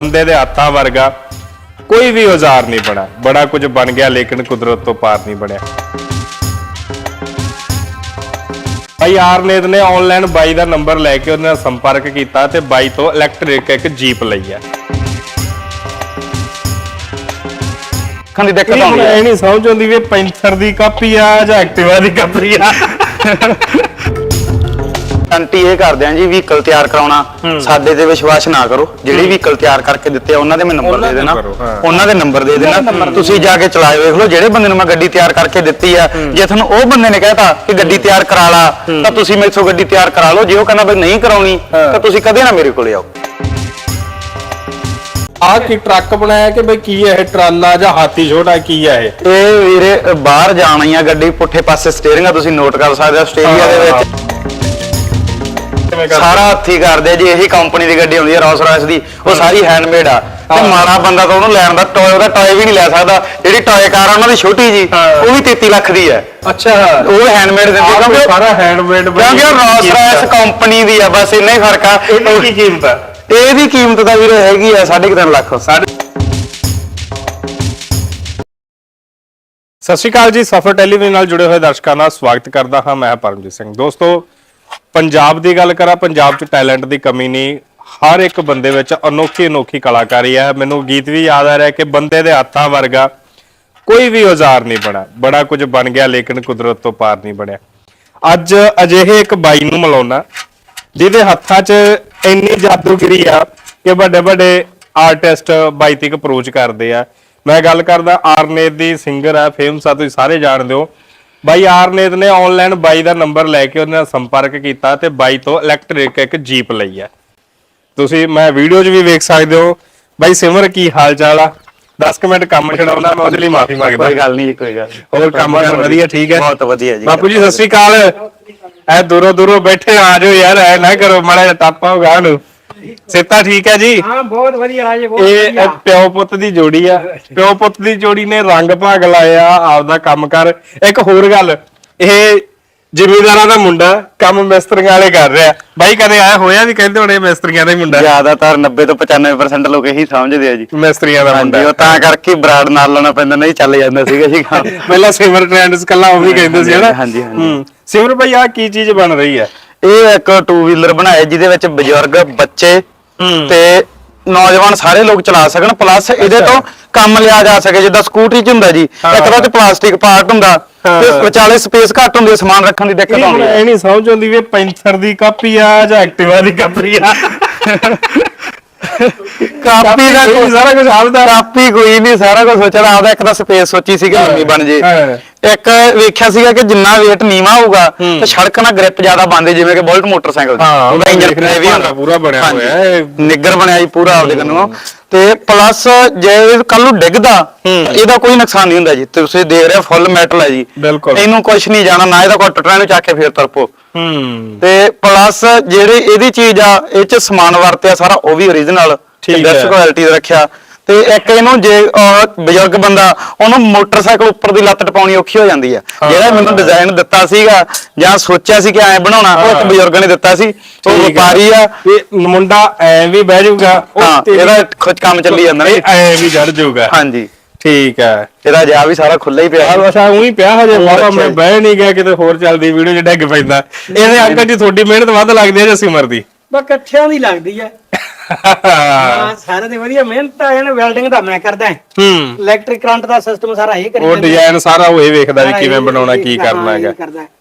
ਬੰਦੇ ਦੇ ਹੱਥਾਂ ਵਰਗਾ ਕੋਈ ਵੀ ਔਜ਼ਾਰ ਨਹੀਂ ਬਣਾ। ਬੜਾ ਕੁਝ ਬਣ ਗਿਆ ਲੇਕਿਨ ਕੁਦਰਤ ਤੋਂ ਪਾਰ ਨਹੀਂ ਬਣਿਆ। ਭਾਈ ਆਰਨੇਤ ਨੇ ਆਨਲਾਈਨ ਬਾਈ ਦਾ ਨੰਬਰ ਲੈ ਕੇ ਉਹਦੇ ਨਾਲ ਸੰਪਰਕ ਕੀਤਾ ਤੇ ਬਾਈ ਤੋਂ ਇਲੈਕਟ੍ਰਿਕ ਇੱਕ ਜੀਪ ਲਈ ਹੈ ਅੱਖਾਂ ਦੀ ਦਿੱਕਤ ਇਹ ਆਉਂਦੀ ਹੈ ਇਹ ਨਹੀਂ ਸਮਝ ਆਉਂਦੀ ਵੀ ਪੈਂਥਰ ਦੀ ਕਾਪੀ ਆ ਜਾਂ ਐਕਟਿਵਾ ਦੀ ਕਾਪੀ ਆ। ਆਂਟੀ ਇਹ ਕਰਦੇ ਆ ਜੀ ਵਹੀਕਲ ਤਿਆਰ ਕਰਾਉਣਾ ਸਾਡੇ ਤੇ ਵਿਸ਼ਵਾਸ ਨਾ ਕਰੋ। ਜਿਹੜੀ ਵਹੀਕਲ ਤਿਆਰ ਕਰਕੇ ਦਿੱਤੇ ਆ ਉਹਨਾਂ ਦੇ ਮੈਂ ਨੰਬਰ ਦੇ ਦੇਣਾ। ਉਹਨਾਂ ਦੇ ਨੰਬਰ ਦੇ ਦੇਣਾ। ਤੁਸੀਂ ਜਾ ਕੇ ਚਲਾਏ ਵੇਖ ਲਓ ਜਿਹੜੇ ਬੰਦੇ ਨੂੰ ਮੈਂ ਗੱਡੀ ਤਿਆਰ ਕਰਕੇ ਦਿੱਤੀ ਆ ਜੇ ਤੁਹਾਨੂੰ ਉਹ ਬੰਦੇ ਨੇ ਕਹਿਤਾ ਕਿ ਗੱਡੀ ਤਿਆਰ ਕਰਾ ਲਾ ਤਾਂ ਤੁਸੀਂ ਮੇਥੋਂ ਗੱਡੀ ਤਿਆਰ ਕਰਾ ਲਓ। ਜੇ ਉਹ ਕਹਿੰਦਾ ਬਈ ਨਹੀਂ ਕਰਾਉਣੀ ਤਾਂ ਤੁਸੀਂ ਕਦੇ ਨਾ ਮੇਰੇ ਕੋਲੇ ਆਓ। ਆ ਕੀ ਟਰੱਕ ਬਣਾਇਆ ਕਿ ਬਈ ਕੀ ਹੈ ਇਹ ਟਰਾਲਾ ਜਾਂ ਹਾਥੀ ਛੋਟਾ ਕੀ ਹੈ ਇਹ? ਇਹ ਵੀਰੇ ਬਾਹਰ ਜਾਣੀ ਆ ਗੱਡੀ ਪੁੱਠੇ ਪਾਸੇ ਸਟੀਅਰਿੰਗ ਆ ਤੁਸੀਂ ਨੋਟ ਕਰ ਸਕਦੇ ਹੋ। ਆਸਟ੍ਰੇਲੀਆ ਦੇ ਵਿੱਚ। ਕਿਵੇਂ ਸਾਰਾ ਹੱਥੀ ਕਰਦੇ ਆ ਜੀ ਇਹੀ ਕੰਪਨੀ ਦੀ ਗੱਡੀ ਹੁੰਦੀ ਹੈ ਰੌਸ ਰਾਇਸ ਦੀ। ਉਹ ਸਾਰੀ ਹੈਂਡਮੇਡ ਆ। ਤੇ ਮਾੜਾ ਬੰਦਾ ਤਾਂ ਉਹਨੂੰ ਲੈਣ ਦਾ ਟੋਏ ਉਹਦਾ ਟੋਏ ਵੀ ਨਹੀਂ ਲੈ ਸਕਦਾ। ਜਿਹੜੀ ਟੋਏ ਕਾਰ ਆ ਉਹਨਾਂ ਦੀ ਛੋਟੀ ਜੀ। ਉਹ ਵੀ 33 ਲੱਖ ਦੀ ਹੈ ਅੱਛਾ। ਉਹ ਹੈਂਡਮੇਡ ਦਿੰਦੇ ਕਿਉਂਕਿ ਸਾਰਾ ਹੈਂਡਮੇਡ ਕਿਉਂਕਿ ਉਹ ਰੌਸ ਰਾਇਸ ਕੰਪਨੀ ਦੀ ਆ ਬਸ ਇੰਨਾ ਹੀ ਫ਼ਰਕ ਆ। ਇਹਦੀ ਕੀ ਕੀਮਤ ਹੈ ਇਹਦੀ ਕੀਮਤ ਤਾਂ ਵੀਰੇ ਹੈਗੀ ਆ 3.5 ਲੱਖ। ਸਤਿ ਸ਼੍ਰੀ ਅਕਾਲ ਜੀ ਸਫਰ ਟੈਲੀਵਿਜ਼ਨ ਨਾਲ ਜੁੜੇ ਹੋਏ ਦਰਸ਼ਕਾਂ ਦਾ ਸਵਾਗਤ ਕਰਦਾ ਹਾਂ ਮੈਂ ਪਰਮਜੀਤ ਸਿੰਘ। ਦੋਸਤੋ ਪੰਜਾਬ ਦੀ ਗੱਲ ਕਰਾਂ, ਪੰਜਾਬ 'ਚ ਟੈਲੈਂਟ ਦੀ ਕਮੀ ਨਹੀਂ। ਹਰ ਇੱਕ ਬੰਦੇ ਵਿੱਚ ਅਨੋਖੀ ਅਨੋਖੀ ਕਲਾਕਾਰੀ ਹੈ। ਮੈਨੂੰ ਗੀਤ ਵੀ ਯਾਦ ਆ ਰਿਹਾ ਕਿ ਬੰਦੇ ਦੇ ਹੱਥਾਂ ਵਰਗਾ ਕੋਈ ਵੀ ਔਜ਼ਾਰ ਨਹੀਂ ਬਣਾ। ਬੜਾ ਕੁਝ ਬਣ ਗਿਆ, ਲੇਕਿਨ ਕੁਦਰਤ ਤੋਂ ਪਾਰ ਨਹੀਂ ਬਣਿਆ। ਅੱਜ ਅਜਿਹੇ ਇੱਕ ਬਾਈ ਨੂੰ ਮਿਲਾਉਣਾ, ਜਿਹਦੇ ਹੱਥਾਂ 'ਚ ਇੰਨੀ ਜਾਦੂਗਰੀ ਆ ਕਿ ਵੱਡੇ ਵੱਡੇ ਆਰਟਿਸਟ ਬਾਈ ਤੱਕ ਅਪਰੋਚ ਕਰਦੇ ਆ। ਮੈਂ ਗੱਲ ਕਰਦਾ, ਆਰਨੇਤ ਦੀ ਸਿੰਗਰ ਆ ਫੇਮਸ ਆ, ਤੁਸੀਂ ਸਾਰੇ ਜਾਣਦੇ ਹੋ। ਬਾਈ ਆਰਨੇਤ ਨੇ ਆਨਲਾਈਨ ਬਾਈ ਦਾ ਨੰਬਰ ਲੈ ਕੇ ਉਹਦੇ ਨਾਲ ਸੰਪਰਕ ਕੀਤਾ ਤੇ ਬਾਈ ਤੋਂ ਇਲੈਕਟ੍ਰਿਕ ਇੱਕ ਜੀਪ ਲਈ ਆ ਤੁਸੀਂ ਮੈਂ ਵੀਡੀਓ 'ਚ ਵੀ ਵੇਖ ਸਕਦੇ ਹੋ। ਬਾਈ ਸਿਮਰ ਕੀ ਹਾਲ ਚਾਲ ਆ? 10 ਕੁ ਮਿੰਟ ਕੰਮ ਛਡਾਉਣਾ ਮੈਂ ਉਹਦੇ ਲਈ ਮਾਫੀ ਮੰਗਦਾ। ਕੋਈ ਗੱਲ ਨਹੀਂ ਕੋਈ ਗੱਲ। ਹੋਰ ਕੰਮ ਕਾਰ ਵਧੀਆ ਠੀਕ ਹੈ? ਬਹੁਤ ਵਧੀਆ ਜੀ। ਬਾਪੂ ਜੀ ਸਤਿ ਸ੍ਰੀ ਅਕਾਲ। ਐ ਦੂਰੋਂ ਦੂਰੋਂ ਬੈਠੇ ਆ ਜਾਓ ਯਾਰ ਐ ਨਾ ਕਰੋ ਮਾੜਾ ਜਿਹਾ ਟਾਪਾ ਹੋਗਾ ਨੂੰ ਸੇਤਾ ਠੀਕ ਹੈ ਜੀ? ਹਾਂ ਬਹੁਤ ਵਧੀਆ ਰਾਜੇ ਬਹੁਤ ਇਹ ਵਧੀਆ। ਇਹ ਪਿਓ ਪੁੱਤ ਦੀ ਜੋੜੀ ਆ। ਪਿਓ ਪੁੱਤ ਦੀ ਜੋੜੀ ਨੇ ਰੰਗ ਭਾਗ ਲਾਇਆ ਆਪਦਾ ਕੰਮ ਕਰ। ਇੱਕ ਹੋਰ ਗੱਲ ਇਹ ਜ਼ਿਮੀਂਦਾਰਾਂ ਦਾ ਮੁੰਡਾ ਕੰਮ ਮਿਸਤਰੀਆਂ ਵਾਲੇ ਕਰ ਰਿਹਾ। ਬਾਈ ਕਦੇ ਆਇਆ ਹੋਇਆ ਵੀ ਕਹਿੰਦੇ ਹੋਣੇ ਮਿਸਤਰੀਆਂ ਦਾ ਹੀ ਮੁੰਡਾ? ਜ਼ਿਆਦਾਤਰ 90 ਤੋਂ 95% ਲੋਕ ਇਹੀ ਸਮਝਦੇ ਆ ਜੀ। ਮਿਸਤਰੀਆਂ ਦਾ ਮੁੰਡਾ। ਹਾਂਜੀ ਉਹ ਤਾਂ ਕਰਕੇ ਬਰਾੜ ਨਾਲ ਲਾਉਣਾ ਪੈਂਦਾ ਨਹੀਂ ਚੱਲ ਜਾਂਦਾ ਸੀਗਾ ਜੀ ਕੰਮ। ਪਹਿਲਾਂ ਸਿਮਰ ਟ੍ਰੈਂਡਸ ਕੱਲਾ ਉਹ ਵੀ ਕਹਿੰਦੇ ਸੀ ਹਨਾ? ਹਾਂਜੀ, ਹਾਂਜੀ। ਹੂੰ। ਸਿਮਰ ਭਾਈ ਆ ਕੀ ਚੀਜ਼ ਬਣ ਰਹੀ ਹੈ? ਇਹ ਇੱਕ ਟੂ ਵੀਲਰ ਬਣਾਇਆ ਜਿਹਦੇ ਵਿੱਚ ਬਜ਼ੁਰਗ ਬੱਚੇ। ਤੇ ਨੌਜਵਾਨ ਸਾਰੇ ਲੋਕ ਚਲਾ ਸਕਣ ਪਲੱਸ ਇਹਦੇ ਤੋਂ ਕੰਮ ਲਿਆ ਜਾ ਸਕੇ ਜਿੱਦਾਂ ਸਕੂਟਰੀ ਚ ਹੁੰਦਾ ਜੀ ਇੱਕ ਤਾਂ ਤੇ ਪਲਾਸਟਿਕ ਪਾਰਟ ਹੁੰਦਾ। ਤੇ ਵਿਚਾਲੇ ਸਪੇਸ ਘੱਟ ਹੁੰਦੀ ਹੈ ਸਮਾਨ ਰੱਖਣ ਦੀ ਦਿੱਕਤ ਆਉਂਦੀ ਹੈ। ਇਹ ਨਹੀਂ ਸਮਝ ਆਉਂਦੀ ਵੀ ਪੈਂਥਰ ਦੀ ਕਾਪੀ ਆ ਜਾਂ ਐਕਟਿਵਾ ਦੀ ਕਾਪੀ ਆ। ਕਾਪੀ ਦਾ ਕੋਈ ਸਾਰਾ ਕੁਝ ਆਪਦਾ। ਕਾਪੀ ਕੋਈ ਨਹੀਂ ਸਾਰਾ ਕੁਝ ਸੋਚਣਾ ਆਪਦਾ ਇੱਕ ਤਾਂ ਸਪੇਸ ਸੋਚੀ ਸੀ ਕਿ ਲੰਮੀ ਬਣ ਜੇ। ਇੱਕ ਵੇਖਿਆ ਸੀਗਾ ਕਿ ਜਿੰਨਾ weight ਨੀਵਾ ਹੋਊਗਾ। ਤੇ ਸੜਕ ਨਾਲ ਗ੍ਰਿਪ ਜ਼ਿਆਦਾ ਬੰਦੇ ਜਿਵੇਂ ਕਿ ਬੁਲਟ ਮੋਟਰਸਾਈਕਲ ਹਾਂ, ਉਹਦਾ ਇੰਜਨ ਹੈਵੀ ਹੁੰਦਾ ਪੂਰਾ ਬਣਿਆ। ਹੋਇਆ ਹੈ। ਨਿੱਗਰ ਬਣਿਆ ਜੀ ਪੂਰਾ ਆਪਦੇ ਕੰਨੋਂ ਤੇ ਪਲੱਸ ਜੇ ਕੱਲ ਨੂੰ ਡਿੱਗਦਾ ਇਹਦਾ ਕੋਈ ਨੁਕਸਾਨ ਨਹੀਂ ਹੁੰਦਾ ਜੀ ਤੁਸੀਂ ਦੇਖ ਰਹੇ ਫੁੱਲ ਮੈਟਲ ਹੈ ਜੀ। ਇਹਨੂੰ ਕੁਝ ਨਹੀਂ ਜਾਣਾ ਨਾ ਇਹਦਾ ਕੋਈ ਟੁੱਟਣਾ ਇਹਨੂੰ ਚੱਕ ਕੇ ਫੇਰ ਤਰਪੋ ਤੇ ਪਲੱਸ ਜਿਹੜੇ ਇਹਦੀ ਚੀਜ਼ ਆ ਇਹ ਚ ਸਮਾਨ ਵਰਤਿਆ ਸਾਰਾ ਉਹ ਵੀ ਓਰੀਜਨਲ ਠੀਕ ਬੈਸਟ। ਕੁਆਲਿਟੀ ਦਾ ਰੱਖਿਆ ਤੇ ਇੱਕ ਇਹਨੂੰ ਜੇ ਅਹ, ਬਜ਼ੁਰਗ ਬੰਦਾ ਉਹਨੂੰ ਮੋਟਰਸਾਈਕਲ ਉੱਪਰ ਦੀ ਲੱਤ ਟਪਾਉਣੀ ਔਖੀ ਹੋ ਜਾਂਦੀ ਆ। ਜਿਹੜਾ ਮੈਨੂੰ ਡਿਜ਼ਾਈਨ ਦਿੱਤਾ ਸੀਗਾ ਜਾਂ ਸੋਚਿਆ ਸੀ ਕਿ ਐਂ ਬਣਾਉਣਾ ਉਹ ਇੱਕ। ਬਜ਼ੁਰਗ ਨੇ ਦਿੱਤਾ ਸੀ। ਉਹ ਠੀਕ ਹੈ। ਵਪਾਰੀ ਆ। ਇਹ ਮੁੰਡਾ ਐ ਵੀ ਬਹਿ ਜਾਊਗਾ ਉਹ ਹਾਂ ਤੇਰੀ- ਇਹਦਾ ਖੁਦ ਕੰਮ ਚੱਲੀ ਜਾਂਦਾ ਨਾ। ਇਹ ਐ ਵੀ ਜੜ ਜਾਊਗਾ। ਹਾਂਜੀ। ਠੀਕ ਹੈ ਇਹਦਾ ਜਾ ਵੀ ਸਾਰਾ ਖੁੱਲਾ ਹੀ ਪਿਆ ਆ ਬਸ ਆ ਉਹੀ ਪਿਆ ਹਜੇ ਬਾਬਾ ਅੱਛਾ ਮੈਂ ਜੀ। ਬਹਿ ਨਹੀਂ ਗਿਆ ਕਿਤੇ ਹੋਰ ਚੱਲਦੀ ਵੀਡੀਓ 'ਚ ਡਿੱਗ ਪੈਂਦਾ। ਇਹਦੇ ਅੰਕਲ ਜੀ ਤੁਹਾਡੀ ਮਿਹਨਤ ਵੱਧ ਲੱਗਦੀ ਹੈ ਜਾਂ ਸਿਮਰ ਦੀ ਬਸ ਕੱਠਿਆਂ ਦੀ ਲੱਗਦੀ ਹੈ ਹਾਂ ਸਾਰੇ ਦੀ ਵਧੀਆ ਮਿਹਨਤ ਆ ਇਹਨੇ ਵੈਲਡਿੰਗ ਦਾ ਮੈਂ ਕਰਦਾ ਹੂੰ। ਇਲੈਕਟ੍ਰਿਕ ਕਰੰਟ ਦਾ ਸਿਸਟਮ ਸਾਰਾ ਇਹ ਕਰੀ ਉਹ। ਡਿਜ਼ਾਈਨ ਸਾਰਾ ਉਹ ਇਹ ਵੇਖਦਾ ਵੀ ਕਿਵੇਂ ਬਣਾਉਣਾ ਕੀ ਕਰਨਾ ਹੈਗਾ।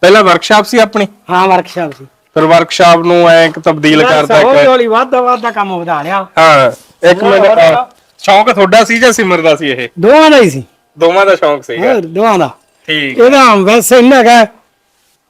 ਪਹਿਲਾਂ ਵਰਕਸ਼ਾਪ ਸੀ ਆਪਣੀ? ਹਾਂ ਵਰਕਸ਼ਾਪ ਸੀ। ਫਿਰ ਵਰਕਸ਼ਾਪ ਨੂੰ ਐ ਇੱਕ ਤਬਦੀਲ ਕਰਦਾ ਹੌਲੀ ਇੱਕ। ਹੌਲੀ ਵੱਧਦਾ ਵੱਧਦਾ ਕੰਮ ਵਧਾ ਲਿਆ। ਹਾਂ ਇੱਕ ਮਿੰਟ ਸ਼ੌਂਕ ਤੁਹਾਡਾ ਸੀ ਜਾਂ ਸਿਮਰ ਦਾ ਸੀ ਇਹ? ਦੋਵਾਂ ਦਾ ਹੀ ਸੀ। ਦੋਵਾਂ ਦਾ ਸ਼ੌਂਕ ਸੀਗਾ। ਦੋਵਾਂ ਦਾ। ਠੀਕ। ਇਹਦਾ ਵੈਸੇ ਇੰਨਾ ਹੈਗਾ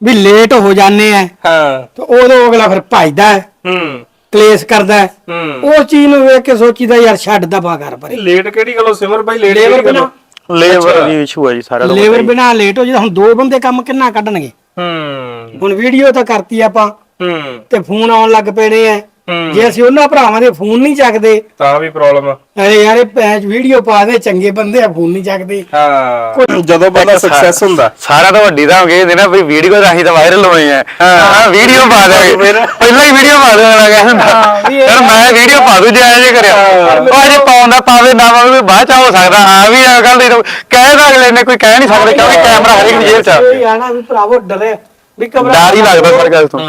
ਵੀ ਲੇਟ ਹੋ ਜਾਂਦੇ ਆ। ਹਾਂ। ਤੇ ਉਦੋਂ ਅਗਲਾ ਫਿਰ ਭਜਦਾ ਹੈ ਹੂੰ। ਕਲੇਸ਼ ਕਰਦਾ ਹੈ। ਹੂੰ। ਉਹ ਚੀਜ਼ ਨੂੰ ਵੇਖ ਕੇ ਸੋਚੀਦਾ ਯਾਰ ਛੱਡ ਦਫਾ ਕਰ ਪਰੇ। ਲੇਟ ਕਿਹੜੀ ਗੱਲੋਂ ਸਿਮਰ ਭਾਈ ਲੇਟ ਲੇਬਰ ਕਿਹੜੀ ਗੱਲੋਂ ਬਿਨਾ ਲੇਬਰ ਦੀ ਇਸ਼ੂ ਹੈ ਜੀ ਸਾਰਾ ਲੋਕਾਂ ਲੇਬਰ। ਬਿਨਾ ਲੇਟ ਹੋ ਜੇ ਹੁਣ ਦੋ ਬੰਦੇ ਕੰਮ ਕਿੰਨਾ ਕੱਢਣਗੇ? ਹੂੰ। ਹੁਣ ਵੀਡੀਓ ਤਾਂ ਕਰਤੀ ਆਪਾਂ। ਹੂੰ। ਤੇ ਫੋਨ ਆਉਣ ਲੱਗ ਪੈਣੇ ਆ। ਜੇ ਅਸੀਂ ਉਹਨਾਂ ਭਰਾਵਾਂ ਦੇ ਫੋਨ ਨਹੀਂ ਚੱਕਦੇ ਤਾਂ ਵੀ ਪ੍ਰੋਬਲਮ ਆ। ਅਰੇ ਯਾਰ ਇਹ ਪੈਚ ਵੀਡੀਓ ਪਾ ਦੇ ਚੰਗੇ ਬੰਦੇ ਆ ਫੋਨ ਨਹੀਂ ਚੱਕਦੇ। ਹਾਂ। ਜਦੋਂ ਬੰਦਾ ਸਕਸੈਸ ਹੁੰਦਾ। ਸਾਰਾ ਤਾਂ ਵੱਡੀ ਤਾਂ ਹੋ ਗਈ ਇਹਦੇ ਨਾ ਵੀ ਵੀਡੀਓ ਰਾਹੀਂ ਤਾਂ ਵਾਇਰਲ ਹੋਏ ਆ। ਹਾਂ। ਵੀਡੀਓ ਪਾ ਦੇ। ਪਹਿਲਾਂ ਹੀ ਵੀਡੀਓ ਪਾ ਦੇਣਾ ਕਹਿੰਦਾ। ਯਾਰ ਮੈਂ ਵੀਡੀਓ ਪਾ ਦੂ ਜੇ ਜੇ ਕਰਿਆ ਉਹ ਅਜੇ ਪਾਉਂਦਾ ਪਾਵੇ ਨਾ ਪਾਵੇ ਵੀ ਬਾਅਦ ਚ ਹੋ ਸਕਦਾ। ਹਾਂ ਵੀ ਇਹ ਗੱਲ ਨਹੀਂ ਕਹਿਦਾ ਅਗਲੇ ਨੇ ਕੋਈ ਕਹਿ ਨਹੀਂ ਸਕਦਾ ਕਿਉਂਕਿ ਕੈਮਰਾ ਹਰ ਇੱਕ ਦੀ ਜੇਬ ਚ ਆ। ਇਹ ਵੀ ਭਰਾਵੋ ਡਰੇ। ਵੀ ਕਬਰ ਡਰ ਹੀ ਲੱਗਦਾ ਸਰ ਗੱਲ ਤੋਂ।